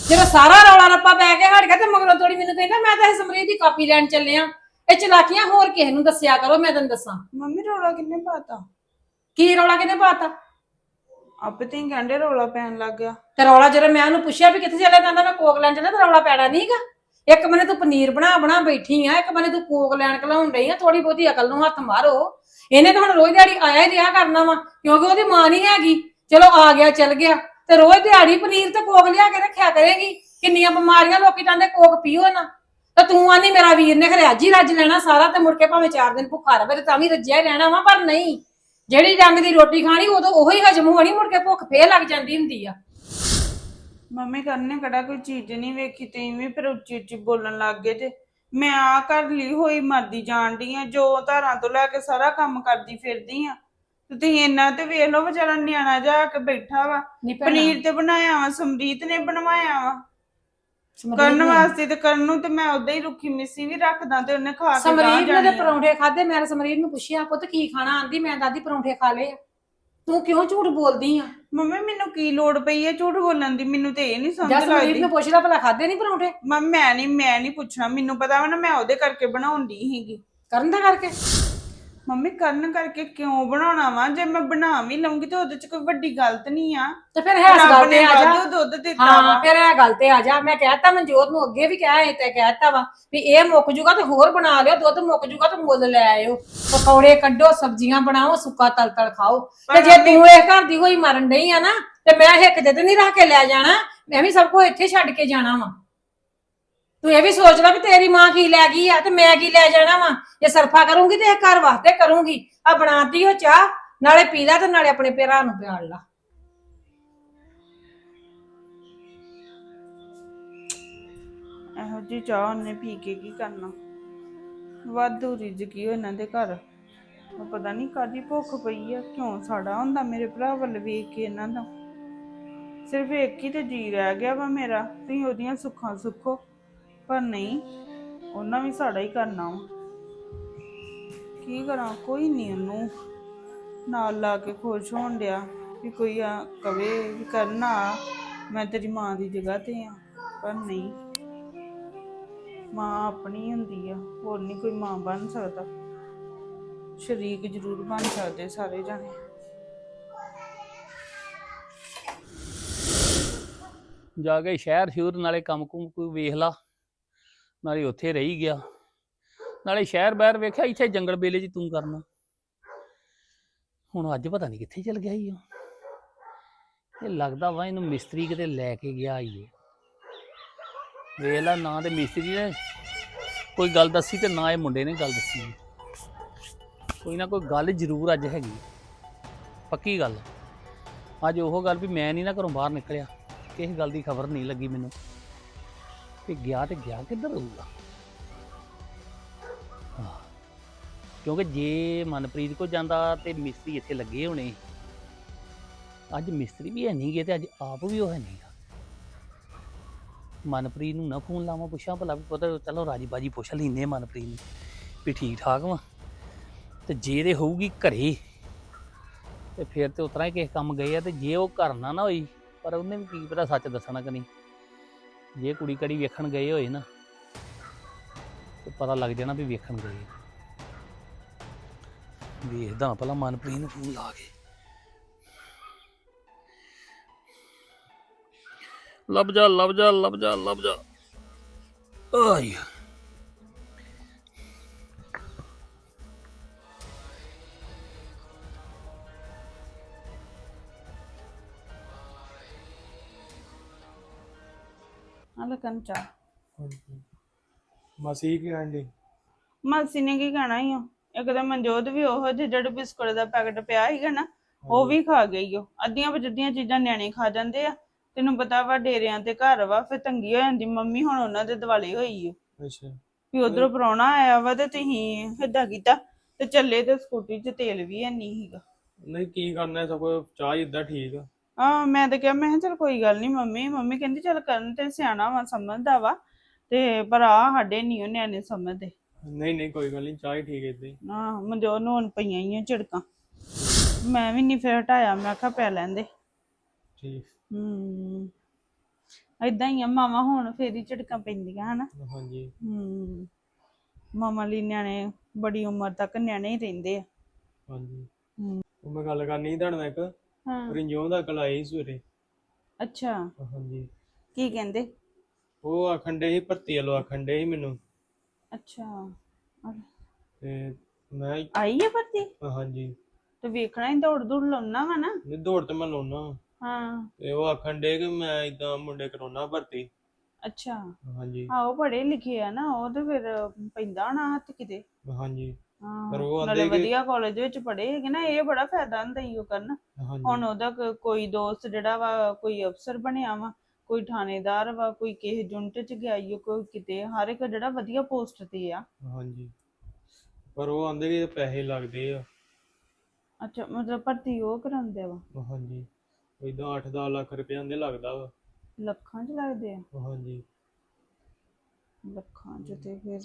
ਜਦੋਂ ਸਾਰਾ ਰੌਲਾ ਰੱਪਾ ਪੈ ਕੇ ਹਟ ਗਿਆ ਤੇ ਮਗਰੋਂ ਤੋੜੀ ਮੈਨੂੰ ਕਹਿੰਦਾ ਮੈਂ ਤਾਂ ਇਹ ਸਮਰੀਤ ਦੀ ਕਾਪੀ ਲੈਣ ਚੱਲਿਆ ਇਹ ਚਲਾਕੀਆਂ ਹੋਰ ਕਿਸੇ ਨੂੰ ਦੱਸਿਆ ਕਰੋ ਮੈਂ ਤੈਨੂੰ ਦੱਸਾਂ। ਮੰਮੀ ਰੋਲਾ ਕਿੰਨੇ ਪਾਤਾ? ਕੀ ਰੌਲਾ ਕਿਨੇ ਪਾਤਾ? ਆਪੇ ਤੇ ਕਹਿੰਦੇ ਰੋਲਾ ਪੈਣ ਲੱਗ ਗਿਆ। ਤੇ ਰੌਲਾ ਜਦੋਂ ਮੈਂ ਉਹਨੂੰ ਪੁੱਛਿਆ ਵੀ ਕਿੱਥੇ ਚੱਲਿਆ ਕਹਿੰਦਾ ਮੈਂ ਕੋਕ ਲੈਣ ਚੱਲਿਆ ਤੇ ਰੌਲਾ ਪੈਣਾ ਨਹੀਂਗਾ ਇੱਕ ਬੰਨੇ ਤੂੰ ਪਨੀਰ ਬਣਾ ਬਣਾ ਬੈਠੀ ਆ ਇੱਕ ਬੰਨੇ ਤੂੰ ਕੋਕ ਲੈਣ ਕਲਾਉਣ ਰਹੀ ਆ ਥੋੜੀ ਬਹੁਤੀ ਅਕਲ ਨੂੰ ਹੱਥ ਮਾਰੋ। ਇਹਨੇ ਤਾਂ ਹੁਣ ਰੋਜ਼ ਦਿਹਾੜੀ ਆਇਆ ਹੀ ਰਿਹਾ ਕਰਨਾ ਵਾ ਕਿਉਂਕਿ ਉਹਦੀ ਮਾਂ ਨਹੀਂ ਹੈਗੀ। ਚਲੋ ਆ ਗਿਆ ਚੱਲ ਗਿਆ। ਤੇ ਰੋਜ਼ ਦਿਹਾੜੀ ਪਨੀਰ ਤੇ ਕੋਕ ਲਿਆ ਕੇ ਰੱਖਿਆ ਕਰੇਗੀ। ਕਿੰਨੀਆਂ ਬਿਮਾਰੀਆਂ ਲੋਕੀ ਕਹਿੰਦੇ ਕੋਕ ਪੀਓ ਨਾ। ਤੇ ਤੂੰ ਆਨੀ ਮੇਰਾ ਵੀਰ ਨੇ ਖਰੇ ਅੱਜ ਹੀ ਰੱਜ ਲੈਣਾ ਸਾਰਾ ਤੇ ਮੁੜ ਕੇ ਭਾਵੇਂ 4 ਦਿਨ ਭੁੱਖਾ ਰਵੇ ਤੇ ਤਾਂ ਵੀ ਰੱਜਿਆ ਹੀ ਰਹਿਣਾ ਵਾ, ਪਰ ਨਹੀਂ। ਜਿਹੜੀ ਰੰਗ ਦੀ ਰੋਟੀ ਖਾਣੀ ਉਦੋਂ ਉਹੀ ਹਜਮ ਹੋਣੀ, ਮੁੜ ਕੇ ਭੁੱਖ ਫੇਰ ਲੱਗ ਜਾਂਦੀ ਹੁੰਦੀ ਆ। ਮੰਮੀ ਕਰਨੇ ਕਿਹੜਾ ਕੋਈ ਚੀਜ਼ ਨਹੀਂ ਵੇਖੀ ਤੇ ਇਵੇਂ ਫਿਰ ਉੱਚੀ ਉੱਚੀ ਬੋਲਣ ਲੱਗ ਗਏ ਤੇ ਮੈਂ ਆ ਕਰ ਲਈ ਹੋਈ ਮਰਦੀ ਜਾਣਦੀ ਆ, ਜੋ ਧਾਰਾਂ ਤੋਂ ਲੈ ਕੇ ਸਾਰਾ ਕੰਮ ਕਰਦੀ ਫਿਰਦੀ ਆ। ਤੇ ਤੁਸੀਂ ਇੰਨਾ ਤੇ ਵੇਖ ਲਓ ਵਿਚਾਰਾ ਨਿਆਣਾ ਜਾ ਕੇ ਬੈਠਾ ਵਾ। ਨਹੀਂ ਭੈਣਾ, ਪਨੀਰ ਤੇ ਬਣਾਇਆ ਵਾ ਸਮਰੀਤ ਨੇ ਬਣਵਾਇਆ ਵਾ। ਸਮਰੀਤ ਕਰਨ ਨੇ- ਵਾਸਤੇ ਤੇ ਕਰਨ ਨੂੰ ਤੇ ਮੈਂ ਉਦਾਂ ਹੀ ਰੁੱਖੀ ਮਿੱਸੀ ਵੀ ਰੱਖਦਾ ਤੇ ਉਹਨੇ ਖਾ ਕੇ ਗਾਂਹ ਸਮਰੀਤ ਨੇ ਤੇ। ਪਰੌਂਠੇ ਖਾਦੇ ਮੈਂ ਸਮਰੀਤ ਨੂੰ ਪੁੱਛਿਆ ਪੁੱਤ ਕੀ ਖਾਣਾ? ਆਂਦੀ ਮੈਂ ਦਾਦੀ ਪਰੌਂਠੇ ਖਾ ਲਏ ਆ। ਤੂੰ ਕਿਉਂ ਝੂਠ ਬੋਲਦੀ ਆ? ਮੰਮੀ ਮੈਨੂੰ ਕੀ ਲੋੜ ਪਈ ਹੈ ਝੂਠ ਬੋਲਣ ਦੀ? ਮੈਨੂੰ ਤੇ ਇਹ ਨਹੀਂ ਸਮਝ ਮਰੀਦ ਲੱਗਦੀ। ਨੂੰ ਪੁੱਛਦਾ ਭਲਾ ਖਾਦੇ ਨਹੀਂ ਪਰੌਂਠੇ? ਮੰਮੀ ਮੈਂ ਨਹੀਂ ਮੈਂ ਨਹੀਂ ਪੁੱਛਣਾ। ਮੈਨੂੰ ਪਤਾ ਵਾ ਨਾ ਮੈਂ ਉਹਦੇ ਕਰਕੇ ਬਣਾਉਂਦੀ ਸੀਗੀ। ਕਰਨ ਦਾ ਕਰਕੇ? ਮੰਮੀ ਕਰਨ ਕਰਕੇ ਕਿਉਂ ਬਣਾਉਣਾ ਵਾ? ਜੇ ਮੈਂ ਬਣਾ ਵੀ ਲਵਾਂਗੀ ਤੇ ਉਹਦੇ ਚ ਕੋਈ ਵੱਡੀ ਗਲਤ ਨਹੀਂ ਆ। ਤੇ ਫਿਰ ਹੈ ਇਸ ਰੱਬ ਗੱਲ ਨੇ ਤੇ ਆ ਜਾ। ਵਾਧੂ ਦੁੱਧ ਦਿੱਤਾ ਹਾਂ ਵਾ। ਫਿਰ ਇਹ ਗੱਲ ਤੇ ਆ ਜਾ। ਮੈਂ ਕਹਿਤਾ ਮਨਜੋਤ ਨੂੰ ਅੱਗੇ ਵੀ ਕਿਹਾ ਹੈ ਤੇ ਕਹਿਤਾ ਵਾ ਵੀ ਇਹ ਮੁੱਕ ਜੂਗਾ ਤੇ ਹੋਰ ਬਣਾ ਲਿਓ ਦੁੱਧ ਮੁੱਕ ਜੂਗਾ ਤੇ ਮੁੱਲ ਲੈ ਆਇਓ। ਪਕੌੜੇ ਕੱਢੋ ਸਬਜ਼ੀਆਂ ਬਣਾਓ ਸੁੱਕਾ ਤਲ ਤਲ ਖਾਓ। ਤੇ ਜੇ ਤੂੰ ਇਹ ਘਰ ਦੀ ਹੋਈ ਮਰਨ ਡਈ ਆ ਨਾ ਤੇ ਮੈਂ ਹਿੱਕ ਦੇ ਤੇ ਨਹੀਂ ਰੱਖ ਕੇ ਲੈ ਜਾਣਾ। ਮੈਂ ਵੀ ਸਭ ਕੁਝ ਇੱਥੇ ਛੱਡ ਕੇ ਜਾਣਾ ਵਾ। ਤੂੰ ਇਹ ਵੀ ਸੋਚ ਲੈ ਵੀ ਤੇਰੀ ਮਾਂ ਕੀ ਲੈ ਗਈ ਆ ਤੇ ਮੈਂ ਕੀ ਲੈ ਜਾਣਾ ਵਾ? ਜੇ ਸਰਫਾ ਕਰੂੰਗੀ ਤੇ ਇਹ ਘਰ ਵਾਸਤੇ ਕਰੂੰਗੀ। ਆ ਬਣਾਤੀ ਉਹ ਚਾਹ, ਨਾਲੇ ਪੀ ਲੈ ਤੇ ਨਾਲੇ ਆਪਣੇ ਭਰਾ ਨੂੰ ਪਿਆਲ ਲਾ। ਇਹੋ ਜੀ ਚਾਹ ਉਹਨੇ ਪੀ ਕੇ ਕੀ ਕਰਨਾ? ਵਾਧੂ ਰਿਜਕੀ ਇਹਨਾਂ ਦੇ ਘਰ। ਉਹ ਪਤਾ ਨਹੀਂ ਕਾਦੀ ਭੁੱਖ ਪਈ ਆ, ਕਿਉਂ ਸਾੜਾ ਹੁੰਦਾ ਮੇਰੇ ਭਰਾ ਵੱਲ ਵੇਖ ਕੇ ਇਹਨਾਂ ਦਾ। ਸਿਰਫ ਇੱਕ ਹੀ ਤੇ ਜੀ ਰਹਿ ਗਿਆ ਵਾ ਮੇਰਾ। ਤੁਸੀਂ ਉਹਦੀਆਂ ਸੁੱਖਾਂ ਸੁੱਖੋ। ਪਰ ਨਹੀਂ, ਉਹਨਾਂ ਵੀ ਸਾਡਾ ਹੀ ਕਰਨਾ ਵਾ ਕੀ ਕਰਾਂ, ਕੋਈ ਨਹੀਂ ਉਹਨੂੰ। ਨਾਲ ਲਾ ਕੇ ਖੁਸ਼ ਹੋਣ ਡਿਆ ਵੀ ਕੋਈ ਆ ਕਵੇ ਵੀ ਕਰਨਾ, ਮੈਂ ਤੇਰੀ ਮਾਂ ਦੀ ਜਗ੍ਹਾ ਤੇ ਆ, ਪਰ ਨਹੀਂ। ਮਾਂ ਆਪਣੀ ਹੁੰਦੀ ਆ, ਹੋਰ ਨਹੀਂ ਕੋਈ ਮਾਂ ਬਣ ਸਕਦਾ। ਸ਼ਰੀਕ ਜ਼ਰੂਰ ਬਣ ਸਕਦੇ ਸਾਰੇ ਜਾਣੇ। ਜਾ ਕੇ ਸ਼ਹਿਰ ਸ਼ੂਰ ਨਾਲੇ ਕੰਮ ਕੁਮ ਕੋਈ ਵੇਖ ਲਾ। ਨਾਲੇ ਉੱਥੇ ਰਹੀ ਗਿਆ। ਨਾਲੇ ਸ਼ਹਿਰ ਬਾਹਰ ਵੇਖਿਆ, ਇੱਥੇ ਜੰਗਲ ਬੇਲੇ 'ਚ ਤੂੰ ਕਰਨਾ। ਹੁਣ ਅੱਜ ਪਤਾ ਨਹੀਂ ਕਿੱਥੇ ਚਲ ਗਿਆ ਈ ਉਹ। ਇਹ ਲੱਗਦਾ ਵਾ ਇਹਨੂੰ ਮਿਸਤਰੀ ਕਿਤੇ ਲੈ ਕੇ ਗਿਆ ਈ ਇਹ ਵੇਖ ਲਾ ਨਾ ਤੇ ਮਿਸਤਰੀ ਨੇ ਕੋਈ ਗੱਲ ਦੱਸੀ ਤੇ ਨਾ ਇਹ ਮੁੰਡੇ ਨੇ ਗੱਲ ਦੱਸੀ। ਕੋਈ ਨਾ ਕੋਈ ਗੱਲ ਜ਼ਰੂਰ ਅੱਜ ਹੈਗੀ। ਪੱਕੀ ਗੱਲ। ਅੱਜ ਉਹ ਗੱਲ ਵੀ ਮੈਂ ਨਹੀਂ ਨਾ ਘਰੋਂ ਬਾਹਰ ਨਿਕਲਿਆ। ਕਿਸੇ ਗੱਲ ਦੀ ਖਬਰ ਨਹੀਂ ਲੱਗੀ ਮੈਨੂੰ। ਵੀ ਗਿਆ ਤੇ ਗਿਆ ਕਿੱਧਰ ਹੋਊਗਾ? ਹਾਂ। ਕਿਉਂਕਿ ਜੇ ਮਨਪ੍ਰੀਤ ਕੋ ਜਾਂਦਾ ਤੇ ਮਿਸਤਰੀ ਇੱਥੇ ਲੱਗੇ ਹੋਣੇ, ਅੱਜ ਮਿਸਤਰੀ ਵੀ ਹੈ ਨਹੀਂ ਗਏ ਤੇ ਅੱਜ ਆਪ ਵੀ ਉਹ ਹੈ ਨਹੀਂਗਾ। ਮਨਪ੍ਰੀਤ ਨੂੰ ਨਾ ਫੋਨ ਲਾਵਾਂ, ਪੁੱਛਾਂ ਭਲਾ ਵੀ ਪਤਾ, ਚਲੋ ਰਾਜੀ ਬਾਜੀ ਪੁੱਛ ਲੈਂਦੇ ਆ ਮਨਪ੍ਰੀਤ ਨੂੰ ਵੀ ਠੀਕ ਠਾਕ ਵਾ। ਤੇ ਜੇ ਦੇ ਹੋਊਗੀ ਘਰੇ, ਤੇ ਫਿਰ ਤੇ ਉਤਰਾ ਹੀ ਕਿਸੇ ਕੰਮ ਗਏ ਆ ਤੇ ਜੇ ਉਹ ਘਰ ਨਾ ਨਾ ਹੋਈ, ਪਰ ਉਹਨੇ ਵੀ ਕੀ ਪਤਾ ਸੱਚ ਦੱਸਣਾ ਕਿ ਨਹੀਂ। ਜੇ ਕੁੜੀ ਕੜੀ ਵੇਖਣ ਗਏ ਹੋਏ ਨਾ, ਤੇ ਪਤਾ ਲੱਗ ਜਾਣਾ ਵੀ ਵੇਖਣ ਗਏ ਵੇਖਦਾ ਭਲਾ ਮਨਪ੍ਰੀਤ ਨੂੰ ਫੋਨ ਲਾ ਕੇ। ਲੱਭ ਜਾ ਲੱਭ ਜਾ ਲੱਭ ਜਾ ਲੱਭ ਜਾ। ਆਈ ਹਲ ਕੰਚਾ ਮਾਸੀ ਕੀ ਕਹਿੰਦੀ ਮਾਸੀ ਨੇ ਕੀ ਕਹਿਣਾ ਹੀ ਇੱਕ ਤਾਂ ਮਨਜੋਤ ਵੀ ਉਹ ਜਿਹੇ ਜਿਹੜੇ ਬਿਸਕੁਟ ਦਾ ਪੈਕਟ ਪਿਆ ਸੀਗਾ ਨਾ ਉਹ ਵੀ ਖਾ ਗਈ ਉਹ ਅੱਧੀਆਂ ਬਜਦੀਆਂ ਚੀਜ਼ਾਂ ਨਿਆਣੇ ਖਾ ਜਾਂਦੇ ਆ। ਤੈਨੂੰ ਪਤਾ ਵਾ ਡੇਰਿਆਂ ਤੇ ਘਰ ਵਾ ਫਿਰ ਤੰਗੀ ਹੋ ਜਾਂਦੀ। ਮੰਮੀ ਹੁਣ ਉਹਨਾਂ ਦੇ ਦਿਵਾਲੇ ਹੋਈ ਆ ਅੱਛਾ। ਵੀ ਉਧਰੋਂ ਪ੍ਰਾਹੁਣਾ ਆਇਆ ਵਾ ਤੇ ਤੁਸੀਂ ਏਦਾਂ ਕੀਤਾ ਤੇ ਚੱਲੇ ਤੇ ਸਕੂਟੀ 'ਚ ਤੇਲ ਵੀ ਹੈ ਨਹੀਂ ਸੀਗਾ। ਨਹੀਂ ਕੀ ਕਰਨਾ ਸਗੋਂ ਚਾਹ ਹੀ ਇਦਾਂ ਠੀਕ ਆ। ਆ ਮੈਂ ਤਾਂ ਕਿਹਾ ਮੈਂ ਕਿਹਾ ਚੱਲ ਕੋਈ ਗੱਲ ਨਹੀਂ ਮੰਮੀ ਮੰਮੀ ਕਹਿੰਦੀ ਚੱਲ ਕਰਨ ਤੇ ਸਿਆਣਾ ਵਾ ਸਮਝਦਾ ਵਾ ਤੇ ਪਰ ਆ ਸਾਡੇ ਨਹੀਂ ਉਹ ਨਿਆਣੇ ਸਮਝਦੇ। ਨਹੀਂ ਨਹੀਂ ਕੋਈ ਗੱਲ ਨਹੀਂ ਚਾਹ ਹੀ ਠੀਕ ਇਦਾਂ ਹੀ। ਆ ਮਨਜੋਤ ਨੂੰ ਹੁਣ ਪਈਆਂ ਹੀ ਆ ਝਿੜਕਾਂ। ਮੈਂ ਵੀ ਨਹੀਂ ਫਿਰ ਹਟਾਇਆ ਮੈਂ ਕਿਹਾ ਪੈ ਲੈਂਦੇ। ਠੀਕ। ਹੂੰ। ਏਦਾਂ ਹੀ ਆ ਮਾਵਾ ਹੁਣ ਫੇਰ ਹੀ ਝਿੜਕਾਂ ਪੈਂਦੀਆਂ ਹਨਾ? ਹਾਂਜੀ। ਹੂੰ। ਮਾਮਾ ਲਈ ਨਿਆਣੇ ਬੜੀ ਉਮਰ ਤੱਕ ਨਿਆਣੇ ਹੀ ਰਹਿੰਦੇ ਆ। ਹਾਂਜੀ। ਹੂੰ। ਉਹ ਮੈਂ ਗੱਲ ਕਰਨੀ ਸੀ ਤੁਹਾਡੇ ਨਾਲ ਇੱਕ। ਹਾਂ। ਰਿੰਜੋਂ ਦਾ ਕਲ ਆਈ ਸਵੇਰੇ ਅੱਛਾ। ਹਾਂਜੀ। ਕੀ ਕਹਿੰਦੇ? ਉਹ ਆਖਣ ਡੇ ਸੀ ਭਰਤੀ ਵੱਲੋਂ ਆਖਣ ਡੇ ਸੀ ਮੈਨੂੰ। ਅੱਛਾ। ਤੇ ਮੈਂ ਆਈ ਹੈ ਪਤੀ ਹਾਂਜੀ। ਤੇ ਵੇਖਣਾ ਹੀ ਦੌੜ ਦੌੜ ਲਾਉਣਾ ਵਾ ਨਾ? ਨਹੀਂ ਦੌੜ ਤੇ ਮੈਂ ਲਾਉਣਾ। ਹਾਂ। ਤੇ ਉਹ ਆਖਣ ਡੇ ਕਿ ਮੈਂ ਇਦਾਂ ਮੁੰਡੇ ਕਰਾਉਣਾ ਭਰਤੀ। ਅੱਛਾ। ਹਾਂਜੀ। ਹਾਂ ਉਹ ਪੜ੍ਹੇ ਲਿਖੇ ਆ ਨਾ ਉਹ ਤੇ ਫਿਰ ਪੈਂਦਾ ਹੋਣਾ ਹੱਥ ਕਿਤੇ। ਹਾਂਜੀ। ਪਰ ਉਹ ਨਾਲੇ ਆਂਦੇ ਕਿ ਵਧੀਆ ਕਾਲਜ ਵਿੱਚ ਪੜ੍ਹੇ ਹੈਗੇ ਨਾ ਇਹ ਬੜਾ ਫਾਇਦਾ ਹੁੰਦਾ ਈ ਉਹ ਕਰਨ। ਹਾਂਜੀ। ਹੁਣ ਉਹਦਾ ਕ- ਕੋਈ ਦੋਸਤ ਜਿਹੜਾ ਵਾ ਕੋਈ ਅਫਸਰ ਬਣਿਆ ਵਾ ਕੋਈ ਥਾਣੇਦਾਰ ਵਾ ਕੋਈ ਕਿਸੇ ਯੂਨਿਟ ਚ ਗਿਆ ਈ ਓ, ਕੋਈ ਕਿਤੇ ਹਰ ਇੱਕ ਜਿਹੜਾ ਵਧੀਆ ਪੋਸਟ ਤੇ ਆ। ਹਾਂਜੀ। ਪਰ ਉਹ ਆਂਦੇ ਕਿ ਪੈਸੇ ਲੱਗਦੇ ਆ। ਅੱਛਾ ਮਤਲਬ ਭਰਤੀ ਉਹ ਕਰਾਉਂਦੇ ਵਾ? ਹਾਂਜੀ। ਇਦਾਂ 8-10 ਲੱਖ ਰੁਪਏ ਆਂਦੇ ਲੱਗਦਾ ਵਾ। ਲੱਖਾਂ ਚ ਲੱਗਦੇ ਆ? ਹਾਂਜੀ। ਲੱਖਾਂ ਚ ਤੇ ਫਿਰ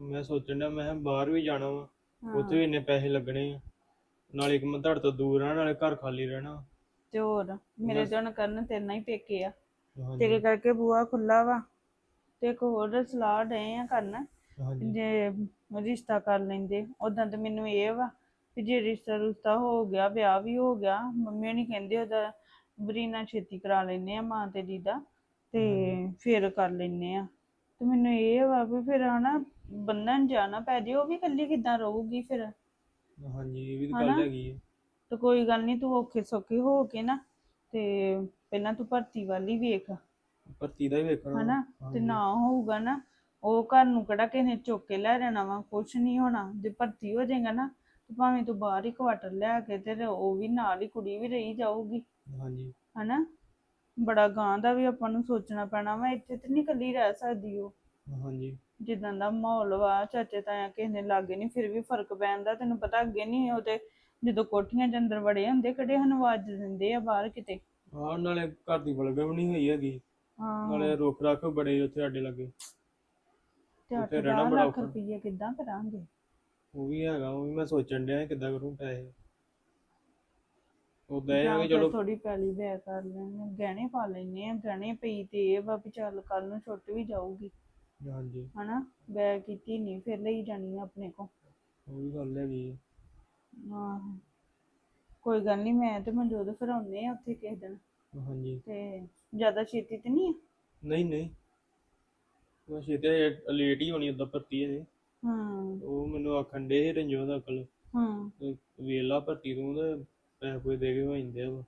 ਮੈਂ ਸੋਚਣ ਡਿਆ ਮੈਂ ਕਿਹਾ ਬਾਹਰ ਵੀ ਜਾਣਾ ਵਾ। ਉੱਥੇ ਵੀ ਇੰਨੇ ਪੈਸੇ ਲੱਗਣੇ ਆ। ਨਾਲੇ ਇੱਕ ਮੈਂ ਤੁਹਾਡੇ ਤੋਂ ਦੂਰ ਰਹਿਣਾ ਨਾਲੇ ਘਰ ਖਾਲੀ ਰਹਿਣਾ। ਤੇ ਹੋਰ ਮੇਰੇ ਤੇ ਹੁਣ ਕਰਨ ਤੇਰੇ ਨਾਲ ਹੀ ਪੇਕੇ ਆ। ਹਾਂਜੀ। ਤੇਰੇ ਕਰਕੇ ਬੂਆ ਖੁੱਲਾ ਵਾ ਤੇ ਇੱਕ ਹੋਰ ਸਲਾਹ ਡਏ ਆ ਕਰਨ ਹਾਂਜੀ। ਜੇ ਰਿਸ਼ਤਾ ਕਰ ਲੈਂਦੇ। ਉਦਾਂ ਤੇ ਮੈਨੂੰ ਇਹ ਵਾ ਕਿ ਜੇ ਰਿਸ਼ਤਾ ਰੁਸ਼ਤਾ ਹੋ ਗਿਆ ਵਿਆਹ ਵੀ ਹੋ ਗਿਆ ਮੰਮੀ ਨਹੀਂ ਕਹਿੰਦੇ ਉਹਦਾ ਬਰੀਨਾ ਛੇਤੀ ਕਰਾ ਲੈਨੇ ਆ ਮਾਂ ਤੇਰੀ ਦਾ ਤੇ ਫਿਰ ਕਰ ਲੈਨੇ ਆ। ਤੇ ਮੈਨੂੰ ਇਹ ਵਾ ਵੀ ਫਿਰ ਹਨਾ ਬੰਧਨ ਜਾਣਾ ਪੈ ਜੇ ਉਹ ਵੀ ਇਕੱਲੀ ਕਿੱਦਾਂ ਰਹੂਗੀ ਫਿਰ? ਹਾਂਜੀ ਇਹ ਵੀ ਤਾਂ ਹਨਾ? ਗੱਲ ਹੈਗੀ ਹੈ ਤੇ ਕੋਈ ਗੱਲ ਨਹੀਂ ਤੂੰ ਔਖੇ ਸੌਖੇ ਹੋ ਕੇ ਨਾ ਤੇ ਪਹਿਲਾਂ ਤੂੰ ਭਰਤੀ ਵਾਲੀ ਵੇਖ। ਭਰਤੀ ਦਾ ਹੀ ਵੇਖਣਾ। ਹਨਾ? ਤੇ ਹਾਂਜੀ। ਨਾ ਹੋਊਗਾ ਨਾ ਉਹ ਘਰ ਨੂੰ ਕਿਹੜਾ ਕਿਸੇ ਨੇ ਚੁੱਕ ਕੇ ਲੈ ਜਾਣਾ ਵਾ ਕੁਛ ਨਹੀਂ ਹੋਣਾ। ਜੇ ਭਰਤੀ ਹੋ ਜਾਏਗਾ ਨਾ ਤੇ ਭਾਵੇਂ ਤੂੰ ਬਾਹਰ ਹੀ ਕੁਆਟਰ ਲੈ ਕੇ ਤੇ ਉਹ ਵੀ ਨਾਲ ਹੀ ਕੁੜੀ ਵੀ ਰਹੀ ਜਾਊਗੀ। ਹਾਂਜੀ। ਹਨਾ? ਬੜਾ ਗਾਂ ਦਾ ਵੀ ਆਪਾਂ ਨੂੰ ਸੋਚਣਾ ਪੈਣਾ ਵਾ ਇੱਥੇ ਤੇ ਨਹੀਂ ਇਕੱਲੀ ਰਹਿ ਸਕਦੀ ਉਹ। ਹਾਂਜੀ। ਜਿੱਦਾਂ ਦਾ ਮਾਹੌਲ ਵਾ ਚਾਚੇ ਤਾਇਆ ਕਿਸੇ ਨੇ ਲਾਗੇ ਨਹੀਂ ਫਿਰ ਵੀ ਫ਼ਰਕ ਪੈਂਦਾ ਤੈਨੂੰ ਪਤਾ ਅੱਗੇ ਨਹੀਂ ਉਹ ਤੇ ਜਦੋਂ ਕੋਠੀਆਂ ਚ ਅੰਦਰ ਵੜੇ ਹੁੰਦੇ ਕਿਹੜੇ ਸਾਨੂੰ ਆਵਾਜ਼ ਦਿੰਦੇ ਆ ਬਾਹਰ ਕਿਤੇ। ਹਾਂ ਨਾਲੇ ਘਰ ਦੀ ਬਲਗਮ ਨਹੀਂ ਹੋਈ ਹੈਗੀ। ਹਾਂ। ਨਾਲੇ ਰੁੱਖ ਰੱਖ ਬੜੇ ਉੱਥੇ ਸਾਡੇ ਲੱਗੇ। ਤੇ ਉੱਥੇ 8 ਰਹਿਣਾ ਬੜਾ ਲੱਖ ਔਖਾ। ਰੁਪਈਆ ਕਿੱਦਾਂ ਕਰਾਂਗੇ? ਉਹ ਵੀ ਹੈਗਾ ਉਹ ਵੀ ਮੈਂ ਸੋਚਣ ਡਿਆ ਕਿੱਦਾਂ ਕਰੂੰ ਪੈਸੇ। ਉਦਾਂ ਇਹ ਆ ਕਿ ਚਲੋ। ਥੋੜੀ ਪੈਲੀ ਬੈ ਕਰ ਲੈਣੇ ਗਹਿਣੇ ਪਾ ਲੈਣੇ ਆ ਗਹਿਣੇ ਪਈ ਤੇ ਇਹ ਵਾ ਵੀ ਚੱਲ ਕੱਲ ਨੂੰ ਛੁੱਟ ਵੀ ਜਾਊਗੀ। ਹਾਂਜੀ। ਹਨਾ? ਬੈ ਕੀਤੀ ਨਹੀਂ ਫਿਰ ਲਈ ਜਾਣੀ ਆ ਆਪਣੇ ਕੋ ਉਹ ਵੀ ਗੱਲ ਹੈਗੀ ਹੈ ਆਹੋ। ਕੋਈ ਗੱਲ ਨਹੀਂ ਮੈਂ ਤੇ ਮਨਜੋਤ ਫਿਰ ਆਉਨੇ ਆ ਉੱਥੇ ਕਿਸੇ ਦਿਨ। ਹਾਂਜੀ। ਤੇ ਜ਼ਿਆਦਾ ਛੇਤੀ ਤੇ ਨਹੀਂ ਨਹੀਂ ਨਹੀਂ। ਉਹ ਛੇਤੀ ਲੇਟ ਹੀ ਹੋਣੀ ਉਦਾਂ ਭਰਤੀ ਹੈ ਹੂੰ। ਉਹ ਮੈਨੂੰ ਆਖਣ ਦੇ ਸੀ ਰੰਜੋ ਦਾ ਕੱਲ ਹੂੰ। ਵੇਲਾ ਭਰਤੀ ਤੂੰ ਤੇ ਪੈਸੇ ਕੋਈ ਦੇ ਕੇ ਹੋ ਜਾਂਦੇ ਆ। ਵਾ।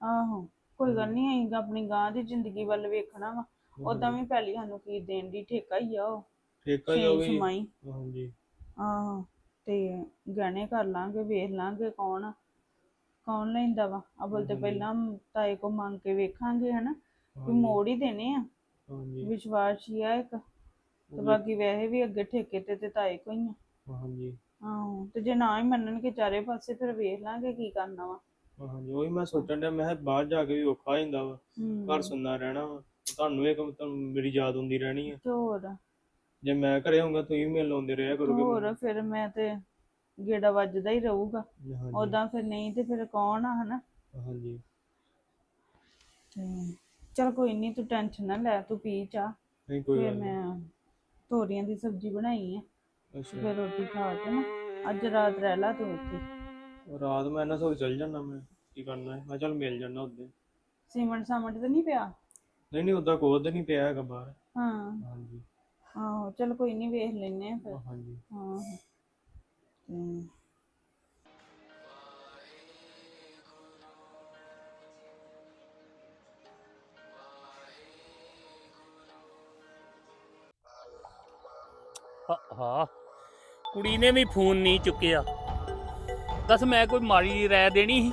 ਆਹੋ। ਕੋਈ ਗੱਲ ਨਹੀਂ ਅਸੀਂ ਆਪਣੀ ਗਾਂ ਦੀ ਜ਼ਿੰਦਗੀ ਵੱਲ ਵੇਖਣਾ ਵਾ। ਉਦਾਂ ਵੀ ਪਹਿਲੀ ਸਾਨੂੰ ਕੀ ਦੇਣ ਦੀ ਠੇਕਾ ਹੀ ਆ ਉਹ। ਠੇਕਾ ਹੀ ਵੀ। ਸਮਾਈ ਹਾਂਜੀ। ਆਹੋ ਤੇ ਗਹਿਣੇ ਕਰ ਲਾਂਗੇ ਵੇਖ ਲਾਂਗੇ ਕੌਣ ਕੌਣ ਲੈਂਦਾ ਵਾ। ਅਬਲ ਤੇ। ਪਹਿਲਾਂ ਤਾਏ ਕੋ ਮੰਗ ਕੇ ਵੇਖਾਂਗੇ ਹਨਾ। ਵੀ ਮੋੜ ਹੀ ਦੇਣੇ ਆ। ਹਾਂਜੀ। ਵਿਸ਼ਵਾਸ ਹੀ ਆ ਇੱਕ। ਤੇ ਬਾਕੀ ਵੈਸੇ ਵੀ ਅੱਗੇ ਠੇਕੇ ਤੇ ਤੇ ਤਾਏ ਕੋ ਹੀ ਆ। ਹਾਂਜੀ। ਆਹੋ ਤੇ ਜੇ ਨਾ ਹੀ ਮੰਨਣਗੇ ਚਾਰੇ ਪਾਸੇ ਫਿਰ ਵੇਖ ਲਾਂਗੇ ਕੀ ਕਰਨਾ ਵਾ। ਹਾਂਜੀ ਉਹੀ ਮੈਂ ਸੋਚਣ ਡਿਆ ਮੈਂ ਕਿਹਾ ਬਾਹਰ ਜਾ ਕੇ ਵੀ ਔਖਾ ਹੋ ਜਾਂਦਾ ਵਾ। ਹੂੰ। ਘਰ ਸੁਣਨਾ ਰਹਿਣਾ ਵਾ। ਤੁਹਾਨੂੰ ਇੱਕ ਤੁਹਾਨੂੰ ਮੇਰੀ ਯਾਦ ਹੁੰਦੀ ਰਹਿਣੀ ਤੇ ਹੋਰ? ਜੇ ਮੈਂ ਘਰੇ ਹੋਊਂਗਾ ਤੁਸੀਂ ਵੀ ਮਿਲ ਆਉਂਦੇ ਰਿਹਾ ਕਰੋਗੇ ਹੋਰ ਫਿਰ ਮੈਂ ਤੇ ਗੇੜਾ ਵੱਜਦਾ ਹੀ ਰਹੂਗਾ। ਹਾਂਜੀ। ਉਦਾਂ ਫਿਰ ਨਹੀਂ ਤੇ ਫਿਰ ਕੌਣ ਆ ਹਨਾ? ਹਾਂਜੀ। ਤੇ ਚਲ ਕੋਈ ਨਹੀਂ ਤੂੰ ਟੈਨਸ਼ਨ ਨਾ ਲੈ ਤੂੰ ਪੀ ਚਾਹ। ਨਹੀਂ ਕੋਈ ਫਿਰ ਗੱਲ ਨਹੀਂ ਮੈਂ ਤੋਰੀਆਂ ਦੀ ਸਬਜ਼ੀ ਬਣਾਈ ਆ। ਅੱਛਾ। ਫਿਰ ਰੋਟੀ ਖਾ ਕੇ ਨਾ ਅੱਜ ਰਾਤ ਰਹਿ ਲਾ ਤੂੰ ਉੱਥੇ। ਰਾਤ ਮੈਂ ਨਾ ਸੋਚ ਚੱਲ ਜਾਣਾ ਮੈਂ ਕੀ ਕਰਨਾ ਹੈ? ਮੈਂ ਚੱਲ ਮਿਲ ਜਾਣਾ ਉੱਦੇ ਸੀਮੈਂਟ ਸਾਮਟ ਤੇ ਨਹੀਂ ਪਿਆ? ਨਹੀਂ ਨਹੀਂ ਉਦਾਂ ਕੋਦ ਨਹੀਂ ਪਿਆ ਹੈਗਾ ਬਾਹਰ। ਹਾਂ। ਹਾਂਜੀ। ਆਹੋ ਚਲ ਕੋਈ ਨਹੀਂ ਵੇਖ ਲੈਨੇ ਆ ਫਿਰ। ਹਾਂਜੀ। ਹਾਂ ਤੇ ਹਾਂ- ਹਾਂ। ਕੁੜੀ ਨੇ ਵੀ ਫੋਨ ਨਹੀਂ ਚੁੱਕਿਆ। ਦੱਸ ਮੈਂ ਕੋਈ ਮਾੜੀ ਰਾਇ ਦੇਣੀ ਸੀ?